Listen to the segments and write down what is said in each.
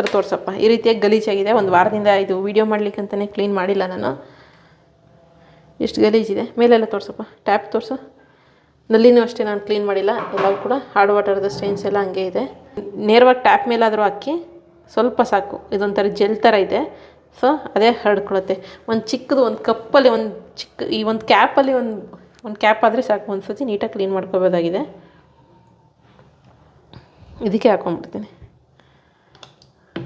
ಹತ್ರ ತೋರಿಸಪ್ಪ. ಈ ರೀತಿಯಾಗಿ ಗಲೀಜಾಗಿದೆ. ಒಂದು ವಾರದಿಂದ ಇದು ವೀಡಿಯೋ ಮಾಡ್ಲಿಕ್ಕಂತಲೇ ಕ್ಲೀನ್ ಮಾಡಿಲ್ಲ ನಾನು. ಎಷ್ಟು ಗಲೀಜಿದೆ? ಮೇಲೆಲ್ಲ ತೋರಿಸಪ್ಪ. ಟ್ಯಾಪ್ ತೋರಿಸು. ನಲ್ಲಿನೂ ಅಷ್ಟೇ ನಾನು ಕ್ಲೀನ್ ಮಾಡಿಲ್ಲ. ಎಲ್ಲವೂ ಕೂಡ ಹಾರ್ಡ್ ವಾಟರ್ದು ಸ್ಟೈನ್ಸ್ ಎಲ್ಲ ಹಂಗೆ ಇದೆ. ನೇರವಾಗಿ ಟ್ಯಾಪ್ ಮೇಲಾದರೂ ಹಾಕಿ ಸ್ವಲ್ಪ ಸಾಕು. ಇದೊಂಥರ ಜೆಲ್ ಥರ ಇದೆ. ಸೊ ಅದೇ ಹರಡ್ಕೊಳುತ್ತೆ ಒಂದು ಚಿಕ್ಕದು, ಒಂದು ಕಪ್ಪಲ್ಲಿ, ಒಂದು ಚಿಕ್ಕ, ಈ ಒಂದು ಕ್ಯಾಪಲ್ಲಿ ಒಂದು ಒಂದು ಕ್ಯಾಪ್ ಆದರೆ ಸಾಕು. ಒಂದು ಸತಿ ನೀಟಾಗಿ ಕ್ಲೀನ್ ಮಾಡ್ಕೋಬೋದಾಗಿದೆ. ಇದಕ್ಕೆ ಹಾಕೊಂಡ್ಬಿಡ್ತೀನಿ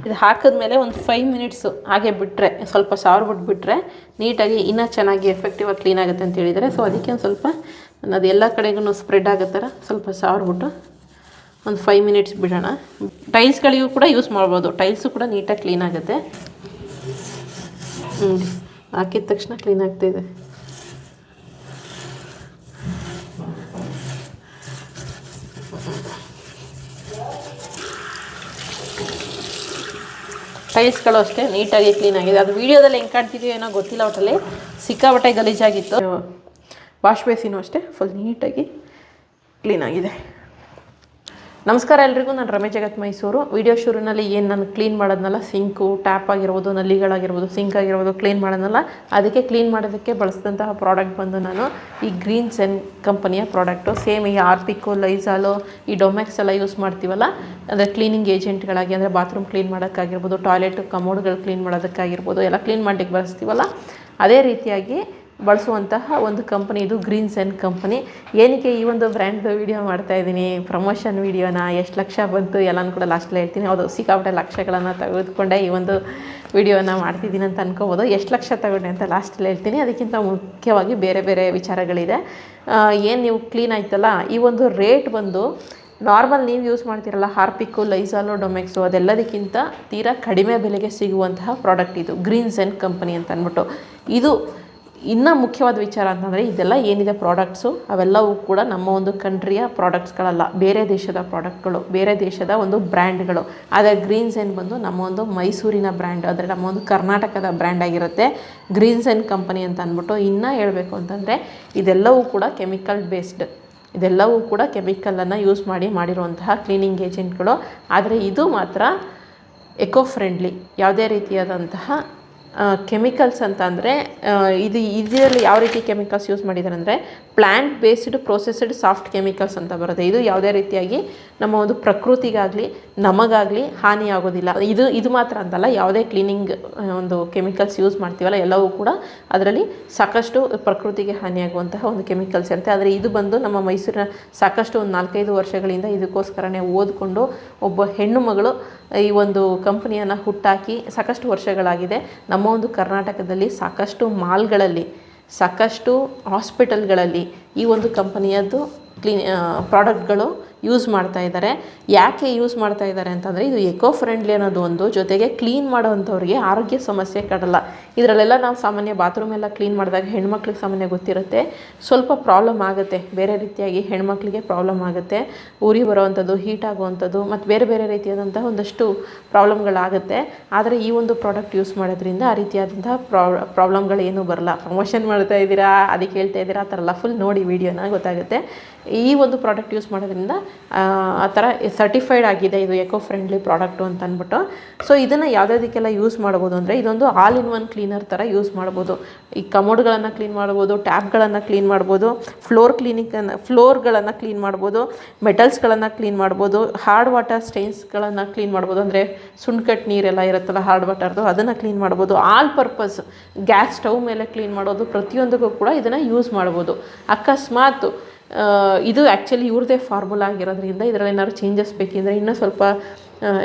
ಇದು ಹಾಕಿದ್ಮೇಲೆ ಒಂದು ಫೈವ್ ಮಿನಿಟ್ಸು ಹಾಗೆ ಬಿಟ್ಟರೆ ಸ್ವಲ್ಪ ಸಾರು ಬಿಟ್ಬಿಟ್ರೆ ನೀಟಾಗಿ ಇನ್ನೂ ಚೆನ್ನಾಗಿ ಎಫೆಕ್ಟಿವ್ ಆಗಿ ಕ್ಲೀನ್ ಆಗುತ್ತೆ ಅಂತ ಹೇಳಿದರೆ ಸೊ ಅದಕ್ಕೆ ಒಂದು ಸ್ವಲ್ಪ ಅದು ಎಲ್ಲ ಕಡೆಗೂ ಸ್ಪ್ರೆಡ್ ಆಗೋ ಥರ ಸ್ವಲ್ಪ ಸಾರ್ಬಿಟ್ಟು ಒಂದು ಫೈವ್ ಮಿನಿಟ್ಸ್ ಬಿಡೋಣ. ಟೈಲ್ಸ್ಗಳಿಗೂ ಕೂಡ ಯೂಸ್ ಮಾಡ್ಬೋದು. ಟೈಲ್ಸು ಕೂಡ ನೀಟಾಗಿ ಕ್ಲೀನ್ ಆಗುತ್ತೆ. ಹ್ಞೂ ಹಾಕಿದ ತಕ್ಷಣ ಕ್ಲೀನ್ ಆಗ್ತಾಯಿದೆ ಟೈಲ್ಸ್ಗಳು ಅಷ್ಟೇ, ನೀಟಾಗಿ ಕ್ಲೀನ್ ಆಗಿದೆ. ಅದು ವೀಡಿಯೋದಲ್ಲಿ ಹೆಂಗೆ ಕಾಣ್ತಿದೆಯೋ ಏನೋ ಗೊತ್ತಿಲ್ಲ ಒಟ್ಟಲ್ಲಿ. ಸಿಕ್ಕಾಬಟ್ಟೆ ಗಲೀಜಾಗಿತ್ತು. ವಾಶ್ ಬೇಸಿನೂ ಅಷ್ಟೇ ಫುಲ್ ನೀಟಾಗಿ ಕ್ಲೀನ್ ಆಗಿದೆ. ನಮಸ್ಕಾರ ಎಲ್ರಿಗೂ, ನಾನು ರಮೇಶ್ ಜಗತ್ ಮೈಸೂರು. ವಿಡಿಯೋ ಶುರುವಿನಲ್ಲಿ ಏನು ನಾನು ಕ್ಲೀನ್ ಮಾಡೋದ್ನಲ್ಲ? ಸಿಂಕು, ಟ್ಯಾಪ್ ಆಗಿರ್ಬೋದು, ನಲ್ಲಿಗಳಾಗಿರ್ಬೋದು, ಸಿಂಕ್ ಆಗಿರ್ಬೋದು, ಕ್ಲೀನ್ ಮಾಡೋದ್ನಲ್ಲ? ಅದಕ್ಕೆ ಕ್ಲೀನ್ ಮಾಡೋದಕ್ಕೆ ಬಳಸಿದಂತಹ ಪ್ರಾಡಕ್ಟ್ ಬಂದು ನಾನು ಈ ಗ್ರೀನ್ ಸೆನ್ ಕಂಪನಿಯ ಪ್ರಾಡಕ್ಟು ಸೇಮ್ ಈ ಆರ್ಪಿಕು, ಲೈಸಾಲು, ಈ ಡೊಮ್ಯಾಕ್ಸ್ ಎಲ್ಲ ಯೂಸ್ ಮಾಡ್ತೀವಲ್ಲ? ಅಂದರೆ ಕ್ಲೀನಿಂಗ್ ಏಜೆಂಟ್ಗಳಾಗಿ ಅಂದರೆ ಬಾತ್ರೂಮ್ ಕ್ಲೀನ್ ಮಾಡೋಕ್ಕಾಗಿರ್ಬೋದು ಟಾಯ್ಲೆಟ್ ಕಮೋಡ್ಗಳು ಕ್ಲೀನ್ ಮಾಡೋದಕ್ಕಾಗಿರ್ಬೋದು, ಎಲ್ಲ ಕ್ಲೀನ್ ಮಾಡಲಿಕ್ಕೆ ಬಳಸ್ತೀವಲ್ಲ? ಅದೇ ರೀತಿಯಾಗಿ ಬಳಸುವಂತಹ ಒಂದು ಕಂಪನಿ ಇದು ಗ್ರೀನ್ ಸೆನ್ ಕಂಪನಿ ಏನಕ್ಕೆ ಈ ಒಂದು ಬ್ರ್ಯಾಂಡ್ದು ವಿಡಿಯೋ ಮಾಡ್ತಾ ಇದ್ದೀನಿ? ಪ್ರಮೋಷನ್ ವೀಡಿಯೋನ ಎಷ್ಟು ಲಕ್ಷ ಬಂತು ಎಲ್ಲನೂ ಕೂಡ ಲಾಸ್ಟಲ್ಲಿ ಹೇಳ್ತೀನಿ. ಹೌದು, ಸಿಕ್ಕಾಪಟ್ಟೆ ಲಕ್ಷಗಳನ್ನು ತೆಗೆದುಕೊಂಡೆ ಈ ಒಂದು ವೀಡಿಯೋನ ಮಾಡ್ತಿದ್ದೀನಿ ಅಂತ ಅನ್ಕೋಬೋದು. ಎಷ್ಟು ಲಕ್ಷ ತಗೊಂಡೆ ಅಂತ ಲಾಸ್ಟಲ್ಲಿ ಹೇಳ್ತೀನಿ. ಅದಕ್ಕಿಂತ ಮುಖ್ಯವಾಗಿ ಬೇರೆ ಬೇರೆ ವಿಚಾರಗಳಿದೆ. ಏನು ನೀವು ಕ್ಲೀನ್ ಆಯ್ತಲ್ಲ, ಈ ಒಂದು ರೇಟ್ ಬಂದು ನಾರ್ಮಲ್ ನೀವು ಯೂಸ್ ಮಾಡ್ತಿರಲ್ಲ ಹಾರ್ಪಿಕ್ಕು ಲೈಸಾಲು ಡೊಮೆಕ್ಸು ಅದೆಲ್ಲದಕ್ಕಿಂತ ತೀರಾ ಕಡಿಮೆ ಬೆಲೆಗೆ ಸಿಗುವಂತಹ ಪ್ರಾಡಕ್ಟ್ ಇದು ಗ್ರೀನ್ಸ್ ಸೆನ್ ಕಂಪನಿ ಅಂತ ಅಂದ್ಬಿಟ್ಟು. ಇದು ಇನ್ನೂ ಮುಖ್ಯವಾದ ವಿಚಾರ ಅಂತಂದರೆ ಇದೆಲ್ಲ ಏನಿದೆ ಪ್ರಾಡಕ್ಟ್ಸು ಅವೆಲ್ಲವೂ ಕೂಡ ನಮ್ಮ ಒಂದು ಕಂಟ್ರಿಯ ಪ್ರಾಡಕ್ಟ್ಸ್ಗಳಲ್ಲ ಬೇರೆ ದೇಶದ ಪ್ರಾಡಕ್ಟ್ಗಳು ಬೇರೆ ದೇಶದ ಒಂದು ಬ್ರ್ಯಾಂಡ್ಗಳು ಆದರೆ ಗ್ರೀನ್ಸ್ ಏನು ಬಂದು ನಮ್ಮ ಒಂದು ಮೈಸೂರಿನ ಬ್ರ್ಯಾಂಡ್ ಅಂದರೆ ನಮ್ಮ ಒಂದು ಕರ್ನಾಟಕದ ಬ್ರ್ಯಾಂಡ್ ಆಗಿರುತ್ತೆ. ಗ್ರೀನ್ಸ್ ಆ್ಯಂಡ್ ಕಂಪನಿ ಅಂತ ಅಂದ್ಬಿಟ್ಟು ಇನ್ನೂ ಹೇಳಬೇಕು ಅಂತಂದರೆ ಇದೆಲ್ಲವೂ ಕೂಡ ಕೆಮಿಕಲ್ ಬೇಸ್ಡ್ ಇದೆಲ್ಲವೂ ಕೂಡ ಕೆಮಿಕಲನ್ನು ಯೂಸ್ ಮಾಡಿ ಮಾಡಿರುವಂತಹ ಕ್ಲೀನಿಂಗ್ ಏಜೆಂಟ್ಗಳು ಆದರೆ ಇದು ಮಾತ್ರ ಎಕೋ ಫ್ರೆಂಡ್ಲಿ ಯಾವುದೇ ರೀತಿಯಾದಂತಹ ಕೆಮಿಕಲ್ಸ್ ಅಂತ ಅಂದರೆ ಇದು ಇದರಲ್ಲಿ ಯಾವ ರೀತಿ ಕೆಮಿಕಲ್ಸ್ ಯೂಸ್ ಮಾಡಿದ್ದಾರೆ ಅಂದರೆ plant based processed soft chemicals ಅಂತ ಬರುತ್ತೆ. ಇದು ಯಾವುದೇ ರೀತಿಯಾಗಿ ನಮ್ಮ ಒಂದು ಪ್ರಕೃತಿಗಾಗಲಿ, ನಮಗಾಗಲಿ ಹಾನಿ ಆಗೋದಿಲ್ಲ. ಇದು ಇದು ಮಾತ್ರ ಅಂತಲ್ಲ, ಯಾವುದೇ ಕ್ಲೀನಿಂಗ್ ಒಂದು ಕೆಮಿಕಲ್ಸ್ ಯೂಸ್ ಮಾಡ್ತೀವಲ್ಲ, ಎಲ್ಲವೂ ಕೂಡ ಅದರಲ್ಲಿ ಸಾಕಷ್ಟು ಪ್ರಕೃತಿಗೆ ಹಾನಿಯಾಗುವಂತಹ ಒಂದು ಕೆಮಿಕಲ್ಸ್ ಇರುತ್ತೆ. ಆದರೆ ಇದು ಬಂದು ನಮ್ಮ ಮೈಸೂರಿನ ಸಾಕಷ್ಟು ಒಂದು ನಾಲ್ಕೈದು ವರ್ಷಗಳಿಂದ ಇದಕ್ಕೋಸ್ಕರನೇ ಓದಿಕೊಂಡು ಒಬ್ಬ ಹೆಣ್ಣು ಮಗಳು ಈ ಒಂದು ಕಂಪ್ನಿಯನ್ನು ಹುಟ್ಟಾಕಿ ಸಾಕಷ್ಟು ವರ್ಷಗಳಾಗಿದೆ. ನಮ್ಮ ಒಂದು ಕರ್ನಾಟಕದಲ್ಲಿ ಸಾಕಷ್ಟು ಮಾಲ್ಗಳಲ್ಲಿ ಸಾಕಷ್ಟು ಹಾಸ್ಪಿಟಲ್ಗಳಲ್ಲಿ ಈ ಒಂದು ಕಂಪನಿಯದ್ದು ಕ್ಲೀನ್ ಪ್ರಾಡಕ್ಟ್ಗಳು ಯೂಸ್ ಮಾಡ್ತಾ ಇದ್ದಾರೆ. ಯಾಕೆ ಯೂಸ್ ಮಾಡ್ತಾ ಇದ್ದಾರೆ ಅಂತಂದರೆ ಇದು ಎಕೋ ಫ್ರೆಂಡ್ಲಿ ಅನ್ನೋದು ಒಂದು ಜೊತೆಗೆ ಕ್ಲೀನ್ ಮಾಡೋವಂಥವ್ರಿಗೆ ಆರೋಗ್ಯ ಸಮಸ್ಯೆ ಕಡಲ್ಲ. ಇದರಲ್ಲೆಲ್ಲ ನಾವು ಸಾಮಾನ್ಯ ಬಾತ್ರೂಮ್ ಎಲ್ಲ ಕ್ಲೀನ್ ಮಾಡಿದಾಗ ಹೆಣ್ಮಕ್ಳಿಗೆ ಸಾಮಾನ್ಯ ಗೊತ್ತಿರುತ್ತೆ. ಸ್ವಲ್ಪ ಪ್ರಾಬ್ಲಮ್ ಆಗುತ್ತೆ. ಬೇರೆ ರೀತಿಯಾಗಿ ಹೆಣ್ಮಕ್ಳಿಗೆ ಪ್ರಾಬ್ಲಮ್ ಆಗುತ್ತೆ. ಉರಿ ಬರೋವಂಥದ್ದು ಹೀಟ್ ಆಗುವಂಥದ್ದು, ಮತ್ತು ಬೇರೆ ಬೇರೆ ರೀತಿಯಾದಂಥ ಒಂದಷ್ಟು ಪ್ರಾಬ್ಲಮ್ಗಳಾಗುತ್ತೆ ಆದರೆ ಈ ಒಂದು ಪ್ರಾಡಕ್ಟ್ ಯೂಸ್ ಮಾಡೋದ್ರಿಂದ ಆ ರೀತಿಯಾದಂತಹ ಪ್ರಾಬ್ಲಮ್ಗಳೇನೂ ಬರಲ್ಲ. ಪ್ರಮೋಷನ್ ಮಾಡ್ತಾ ಇದ್ದೀರಾ ಅದಕ್ಕೆ ಹೇಳ್ತಾ ಇದ್ದೀರಾ, ಆ ಥರ ಫುಲ್ ನೋಡಿ ವಿಡಿಯೋನ ಗೊತ್ತಾಗುತ್ತೆ. ಈ ಒಂದು ಪ್ರಾಡಕ್ಟ್ ಯೂಸ್ ಮಾಡೋದ್ರಿಂದ, ಆ ಥರ ಸರ್ಟಿಫೈಡ್ ಆಗಿದೆ. ಇದು ಎಕೋ ಫ್ರೆಂಡ್ಲಿ ಪ್ರಾಡಕ್ಟು ಅಂತ ಅಂದ್ಬಿಟ್ಟು. ಸೊ ಇದನ್ನು ಯಾವುದ್ಯಾವುದಕ್ಕೆಲ್ಲ ಯೂಸ್ ಮಾಡ್ಬೋದು ಅಂದರೆ, ಇದೊಂದು ಆಲ್ ಇನ್ ಒನ್ ಕ್ಲೀನರ್ ಥರ ಯೂಸ್ ಮಾಡ್ಬೋದು ಈ ಕಮೋಡ್ಗಳನ್ನು ಕ್ಲೀನ್ ಮಾಡ್ಬೋದು ಟ್ಯಾಪ್ಗಳನ್ನು ಕ್ಲೀನ್ ಮಾಡ್ಬೋದು ಫ್ಲೋರ್ ಕ್ಲೀನಿಕನ್ನು ಫ್ಲೋರ್ಗಳನ್ನು ಕ್ಲೀನ್ ಮಾಡ್ಬೋದು ಮೆಟಲ್ಸ್ಗಳನ್ನು ಕ್ಲೀನ್ ಮಾಡ್ಬೋದು ಹಾರ್ಡ್ ವಾಟರ್ ಸ್ಟೈನ್ಸ್ಗಳನ್ನು ಕ್ಲೀನ್ ಮಾಡ್ಬೋದು ಅಂದರೆ ಸುಣ್ಕಟ್ಟು ನೀರೆಲ್ಲ ಇರುತ್ತಲ್ಲ ಹಾರ್ಡ್ ವಾಟರ್ದು ಅದನ್ನು ಕ್ಲೀನ್ ಮಾಡ್ಬೋದು ಆಲ್ ಪರ್ಪಸ್ ಗ್ಯಾಸ್ ಸ್ಟವ್ ಮೇಲೆ ಕ್ಲೀನ್ ಮಾಡೋದು ಪ್ರತಿಯೊಂದಕ್ಕೂ ಕೂಡ ಇದನ್ನು ಯೂಸ್ ಮಾಡ್ಬೋದು ಅಕಸ್ಮಾತ್ ಇದು ಆ್ಯಕ್ಚುಲಿ ಇವ್ರದೇ ಫಾರ್ಮುಲಾ ಆಗಿರೋದ್ರಿಂದ ಇದರಲ್ಲಿ ಏನಾದ್ರು ಚೇಂಜಸ್ ಬೇಕಿದ್ರೆ ಇನ್ನೂ ಸ್ವಲ್ಪ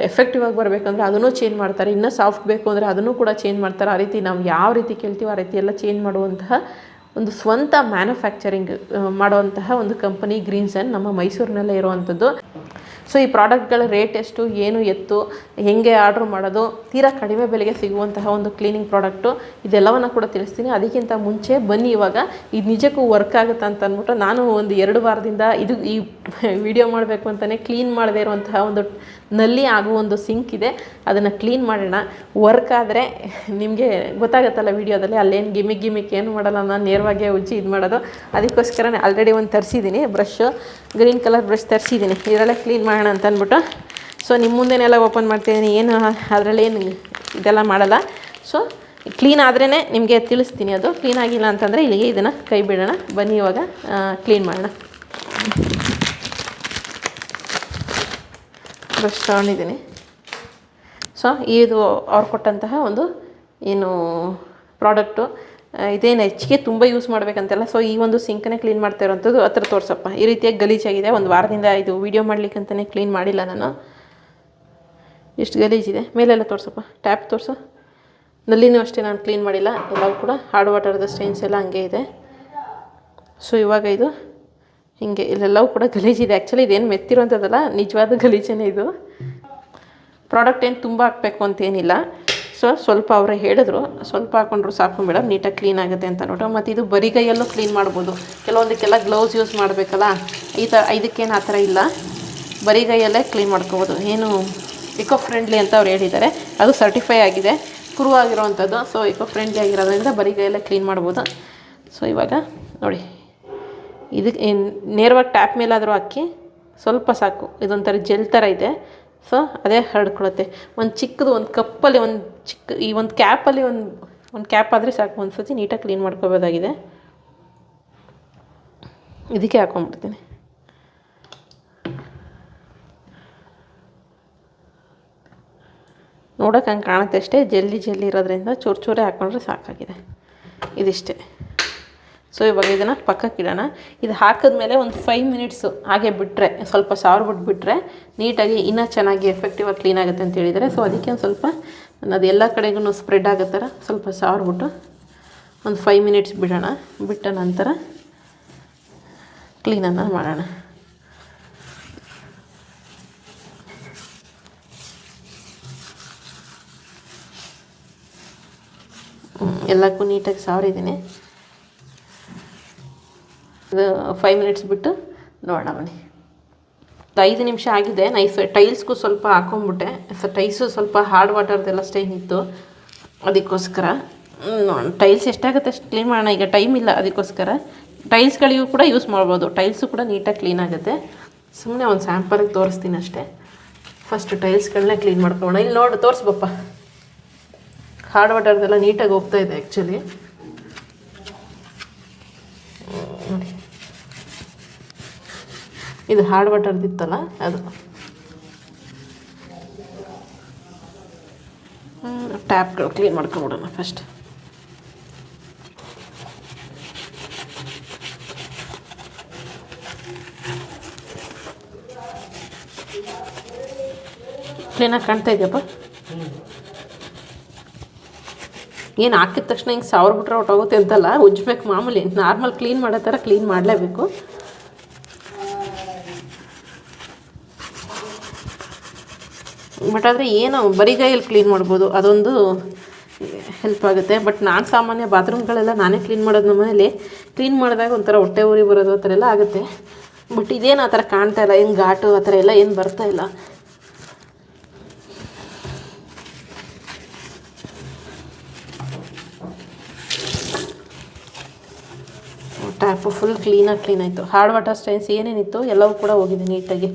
ಎಫೆಕ್ಟಿವ್ ಆಗಿ ಬರಬೇಕಂದ್ರೆ ಅದನ್ನು ಚೇಂಜ್ ಮಾಡ್ತಾರೆ. ಇನ್ನೂ ಸಾಫ್ಟ್ ಬೇಕು ಅಂದರೆ ಅದನ್ನು ಕೂಡ ಚೇಂಜ್ ಮಾಡ್ತಾರೆ. ಆ ರೀತಿ ನಾವು ಯಾವ ರೀತಿ ಕೇಳ್ತೀವೋ ಆ ರೀತಿ ಎಲ್ಲ ಚೇಂಜ್ ಮಾಡುವಂತಹ ಒಂದು ಸ್ವಂತ ಮ್ಯಾನುಫ್ಯಾಕ್ಚರಿಂಗ್ ಮಾಡುವಂತಹ ಒಂದು ಕಂಪನಿ ಗ್ರೀನ್ಸ್ ಆ್ಯಂಡ್ ನಮ್ಮ ಮೈಸೂರಿನಲ್ಲೇ ಇರುವಂಥದ್ದು. ಸೊ ಈ ಪ್ರಾಡಕ್ಟ್ಗಳ ರೇಟ್ ಎಷ್ಟು, ಏನು ಎತ್ತು, ಹೆಂಗೆ ಆರ್ಡ್ರ್ ಮಾಡೋದು, ತೀರಾ ಕಡಿಮೆ ಬೆಲೆಗೆ ಸಿಗುವಂತಹ ಒಂದು ಕ್ಲೀನಿಂಗ್ ಪ್ರಾಡಕ್ಟು ಇದೆಲ್ಲವನ್ನು ಕೂಡ ತಿಳಿಸ್ತೀನಿ. ಅದಕ್ಕಿಂತ ಮುಂಚೆ ಬನ್ನಿ ಇವಾಗ. ಇದು ನಿಜಕ್ಕೂ ವರ್ಕ್ ಆಗುತ್ತೆ ಅಂತ ಅಂದ್ಬಿಟ್ಟು ನಾನು ಒಂದು ಎರಡು ವಾರದಿಂದ ಇದು ಈ ವಿಡಿಯೋ ಮಾಡಬೇಕು ಅಂತಲೇ ಕ್ಲೀನ್ ಮಾಡದೇ ಇರುವಂತಹ ಒಂದು ನಲ್ಲಿ ಆಗುವ ಒಂದು ಸಿಂಕ್ ಇದೆ, ಅದನ್ನು ಕ್ಲೀನ್ ಮಾಡೋಣ. ವರ್ಕ್ ಆದರೆ ನಿಮಗೆ ಗೊತ್ತಾಗುತ್ತಲ್ಲ ವಿಡಿಯೋದಲ್ಲಿ ಅಲ್ಲೇನು ಗಿಮಿಕ್ ಗಿಮಿಕ್ ಏನು ಮಾಡಲ್ಲ ನಾನು ನೇರವಾಗಿ ಉಜ್ಜಿ ಇದು ಮಾಡೋದು. ಅದಕ್ಕೋಸ್ಕರನೇ ಆಲ್ರೆಡಿ ಒಂದು ತರಿಸಿದ್ದೀನಿ ಬ್ರಷ್ ಗ್ರೀನ್ ಕಲರ್ ಬ್ರಷ್ ತರಿಸಿದ್ದೀನಿ ಇದರಲ್ಲೇ ಕ್ಲೀನ್ ಮಾಡೋಣ ಅಂತ ಅಂದ್ಬಿಟ್ಟು. ಸೊ ನಿಮ್ಮ ಮುಂದೆನೆಲ್ಲ ಓಪನ್ ಮಾಡ್ತಿದ್ದೀನಿ ಏನು ಅದರಲ್ಲಿ ಏನು ಇದೆಲ್ಲ ಮಾಡಲ್ಲ. ಸೊ ಕ್ಲೀನ್ ಆದ್ರೇ ನಿಮಗೆ ತಿಳಿಸ್ತೀನಿ ಅದು. ಕ್ಲೀನ್ ಆಗಿಲ್ಲ ಅಂತಂದರೆ ಇಲ್ಲಿಗೆ ಇದನ್ನು ಕೈ ಬಿಡೋಣ. ಬನ್ನಿ ಇವಾಗ ಕ್ಲೀನ್ ಮಾಡೋಣ. ಬ್ರಷ್ ತಗೊಂಡಿದ್ದೀನಿ. ಸೊ ಇದು ಅವ್ರು ಕೊಟ್ಟಂತಹ ಒಂದು ಏನು ಪ್ರಾಡಕ್ಟು ಇದೇನು ಹೆಚ್ಚಿಗೆ ತುಂಬ ಯೂಸ್ ಮಾಡಬೇಕಂತೆಲ್ಲ ಸೊ ಈ ಒಂದು ಸಿಂಕನ್ನೇ ಕ್ಲೀನ್ ಮಾಡ್ತಾ ಇರೋವಂಥದ್ದು ಹತ್ರ ತೋರಿಸಪ್ಪ. ಈ ರೀತಿಯಾಗಿ ಗಲೀಜಾಗಿದೆ, ಒಂದು ವಾರದಿಂದ ಇದು ವೀಡಿಯೋ ಮಾಡಲಿಕ್ಕಂತಲೇ ಕ್ಲೀನ್ ಮಾಡಿಲ್ಲ ನಾನು. ಎಷ್ಟು ಗಲೀಜಿದೆ ಮೇಲೆಲ್ಲ ತೋರಿಸಪ್ಪ. ಟ್ಯಾಪ್ ತೋರಿಸು. ನಲ್ಲಿನೂ ಅಷ್ಟೇ ನಾನು ಕ್ಲೀನ್ ಮಾಡಿಲ್ಲ. ಎಲ್ಲವೂ ಕೂಡ ಹಾರ್ಡ್ ವಾಟರ್ದ ಸ್ಟೈನ್ಸ್ ಎಲ್ಲ ಹಂಗೆ ಇದೆ. ಸೊ ಇವಾಗ ಇದು ಹೀಗೆ ಇಲ್ಲೆಲ್ಲವೂ ಕೂಡ ಗಲೀಜಿದೆ ಆ್ಯಕ್ಚುಲಿ ಇದೇನು ಮೆತ್ತಿರೋಂಥದ್ದಲ್ಲ ನಿಜವಾದ ಗಲೀಜನೇ ಇದು. ಪ್ರಾಡಕ್ಟ್ ಏನು ತುಂಬ ಹಾಕಬೇಕು ಅಂತೇನಿಲ್ಲ. ಸೊ ಸ್ವಲ್ಪ ಅವರೇ ಹೇಳಿದ್ರು, ಸ್ವಲ್ಪ ಹಾಕೊಂಡ್ರು ಸಾಕು ಮೇಡಮ್, ನೀಟಾಗಿ ಕ್ಲೀನ್ ಆಗುತ್ತೆ ಅಂತ ನೋಡು ಮತ್ತು ಇದು ಬರಿಗೈಯಲ್ಲೂ ಕ್ಲೀನ್ ಮಾಡ್ಬೋದು. ಕೆಲವೊಂದಕ್ಕೆಲ್ಲ ಗ್ಲೌಸ್ ಯೂಸ್ ಮಾಡಬೇಕಲ್ಲ, ಈ ಥರ ಇದಕ್ಕೇನು ಆ ಥರ ಇಲ್ಲ. ಬರಿಗೈಯಲ್ಲೇ ಕ್ಲೀನ್ ಮಾಡ್ಕೋಬೋದು. ಏನು ಇಕೋ ಫ್ರೆಂಡ್ಲಿ ಅಂತ ಅವ್ರು ಹೇಳಿದ್ದಾರೆ. ಅದು ಸರ್ಟಿಫೈ ಆಗಿದೆ. ಪ್ರೂವ್ ಆಗಿರೋವಂಥದ್ದು ಸೊ ಇಕೋ ಫ್ರೆಂಡ್ಲಿ ಆಗಿರೋದ್ರಿಂದ ಬರಿಗೈಯಲ್ಲೇ ಕ್ಲೀನ್ ಮಾಡ್ಬೋದು. ಸೊ ಇವಾಗ ನೋಡಿ. ಇದಕ್ಕೆ ನೇರವಾಗಿ ಟ್ಯಾಪ್ ಮೇಲಾದರೂ ಹಾಕಿ ಸ್ವಲ್ಪ ಸಾಕು. ಇದೊಂಥರ ಜೆಲ್ ಥರ ಇದೆ. ಸೊ ಅದೇ ಹರಡ್ಕೊಳುತ್ತೆ. ಒಂದು ಚಿಕ್ಕದು ಒಂದು ಕಪ್ಪಲ್ಲಿ ಒಂದು ಚಿಕ್ಕ ಈ ಒಂದು ಕ್ಯಾಪಲ್ಲಿ ಒಂದು ಒಂದು ಕ್ಯಾಪ್ ಆದರೆ ಸಾಕು. ಒಂದು ಸತಿ ನೀಟಾಗಿ ಕ್ಲೀನ್ ಮಾಡ್ಕೋಬೋದಾಗಿದೆ. ಇದಕ್ಕೆ ಹಾಕೊಂಡ್ಬಿಡ್ತೀನಿ ನೋಡೋಕೆ ಹಂಗೆ ಕಾಣುತ್ತೆ ಅಷ್ಟೇ. ಜಲ್ಲಿ ಜಲ್ಲಿ ಇರೋದ್ರಿಂದ ಚೂರು ಚೂರೇ ಹಾಕ್ಕೊಂಡ್ರೆ ಸಾಕಾಗಿದೆ. ಇದಿಷ್ಟೇ. ಸೊ ಇವಾಗ ಇದನ್ನು ಪಕ್ಕಕ್ಕೆ ಇಡೋಣ. ಇದು ಹಾಕಿದ್ಮೇಲೆ ಒಂದು ಫೈವ್ ಮಿನಿಟ್ಸು ಹಾಗೆ ಬಿಟ್ಟರೆ ಸ್ವಲ್ಪ ಸಾವಿರ ಬಿಟ್ಬಿಟ್ರೆ ನೀಟಾಗಿ ಇನ್ನೂ ಚೆನ್ನಾಗಿ ಎಫೆಕ್ಟಿವ್ ಆಗಿ ಕ್ಲೀನ್ ಆಗುತ್ತೆ ಅಂತ ಹೇಳಿದರೆ ಸೊ ಅದಕ್ಕೆ ಒಂದು ಸ್ವಲ್ಪ ಅದು ಎಲ್ಲ ಕಡೆಗೂ ಸ್ಪ್ರೆಡ್ ಆಗೋ ಥರ ಸ್ವಲ್ಪ ಸಾವಿರ ಬಿಟ್ಟು ಒಂದು ಫೈವ್ ಮಿನಿಟ್ಸ್ ಬಿಡೋಣ. ಬಿಟ್ಟ ನಂತರ ಕ್ಲೀನನ್ನು ಮಾಡೋಣ. ಎಲ್ಲಕ್ಕೂ ನೀಟಾಗಿ ಸಾವಿರಿದ್ದೀನಿ ಫೈವ್ ಮಿನಿಟ್ಸ್ ಬಿಟ್ಟು ನೋಡೋಣ ಬನ್ನಿ. ಐದು ನಿಮಿಷ ಆಗಿದೆ. ನೈಸ್ ಟೈಲ್ಸ್ಗೂ ಸ್ವಲ್ಪ ಹಾಕೊಂಬಿಟ್ಟೆ. ಸೊ ಟೈಲ್ಸು ಸ್ವಲ್ಪ ಹಾರ್ಡ್ ವಾಟರ್ದೆಲ್ಲ ಸ್ಟೈನ್ ಇತ್ತು. ಅದಕ್ಕೋಸ್ಕರ ಟೈಲ್ಸ್ ಎಷ್ಟಾಗುತ್ತೆ ಅಷ್ಟು ಕ್ಲೀನ್ ಮಾಡೋಣ. ಈಗ ಟೈಮ್ ಇಲ್ಲ, ಅದಕ್ಕೋಸ್ಕರ. ಟೈಲ್ಸ್ಗಳಿಗೂ ಕೂಡ ಯೂಸ್ ಮಾಡ್ಬೋದು. ಟೈಲ್ಸು ಕೂಡ ನೀಟಾಗಿ ಕ್ಲೀನ್ ಆಗುತ್ತೆ. ಸುಮ್ಮನೆ ಒಂದು ಸ್ಯಾಂಪಲ್ಗೆ ತೋರಿಸ್ತೀನಿ ಅಷ್ಟೇ. ಫಸ್ಟ್ ಟೈಲ್ಸ್ಗಳನ್ನ ಕ್ಲೀನ್ ಮಾಡ್ಕೊಳ್ಳೋಣ. ಇಲ್ಲಿ ನೋಡಿ ತೋರಿಸ್ಬಪ್ಪ ಹಾರ್ಡ್ ವಾಟರ್ದೆಲ್ಲ ನೀಟಾಗಿ ಹೋಗ್ತಾ ಇದೆ ಆ್ಯಕ್ಚುಲಿ ಇದು ಹಾರ್ಡ್ ವಾಟರ್ದಿತ್ತಲ್ಲ ಅದು. ಟ್ಯಾಪ್ಗಳು ಕ್ಲೀನ್ ಮಾಡ್ಕೊಂಬಿಡೋಣ ಫಸ್ಟ್ ಕ್ಲೀನಾಗಿ ಕಾಣ್ತಾ ಇದೆಯಪ್ಪ? ಏನು ಹಾಕಿದ ತಕ್ಷಣ ಹಿಂಗೆ ಸಾವಿರ ಬಿಟ್ರೆ ಹೊಟ್ಟೋಗುತ್ತೆ ಅಂತಲ್ಲ ಉಜ್ಬೇಕು ಮಾಮೂಲಿ. ನಾರ್ಮಲ್ ಕ್ಲೀನ್ ಮಾಡೋ ಥರ ಕ್ಲೀನ್ ಮಾಡಲೇಬೇಕು. ಬಟ್ ಆದರೆ ಏನು ಬರಿಗೈಯಲ್ಲಿ ಕ್ಲೀನ್ ಮಾಡ್ಬೋದು, ಅದೊಂದು ಹೆಲ್ಪ್ ಆಗುತ್ತೆ. ಬಟ್ ನಾನು ಸಾಮಾನ್ಯ ಬಾತ್ರೂಮ್ಗಳೆಲ್ಲ ನಾನೇ ಕ್ಲೀನ್ ಮಾಡೋದು ನಮ್ಮ ಮನೇಲಿ ಕ್ಲೀನ್ ಮಾಡಿದಾಗ ಒಂಥರ ಹೊಟ್ಟೆ ಉರಿ ಬರೋದು ಆ ಥರ ಎಲ್ಲ ಆಗುತ್ತೆ. ಬಟ್ ಇದೇನು ಆ ಥರ ಕಾಣ್ತಾ ಇಲ್ಲ, ಏನು ಘಾಟು, ಆ ಥರ ಎಲ್ಲ ಏನು ಬರ್ತಾ ಇಲ್ಲ. ಟ್ಯಾಪು ಫುಲ್ ಕ್ಲೀನಾಗಿ ಕ್ಲೀನ್ ಆಯಿತು. ಹಾರ್ಡ್ ವಾಟರ್ ಸ್ಟೈನ್ಸ್ ಏನೇನಿತ್ತು, ಎಲ್ಲವೂ ಕೂಡ ಹೋಗಿದೆ ನೀಟಾಗಿ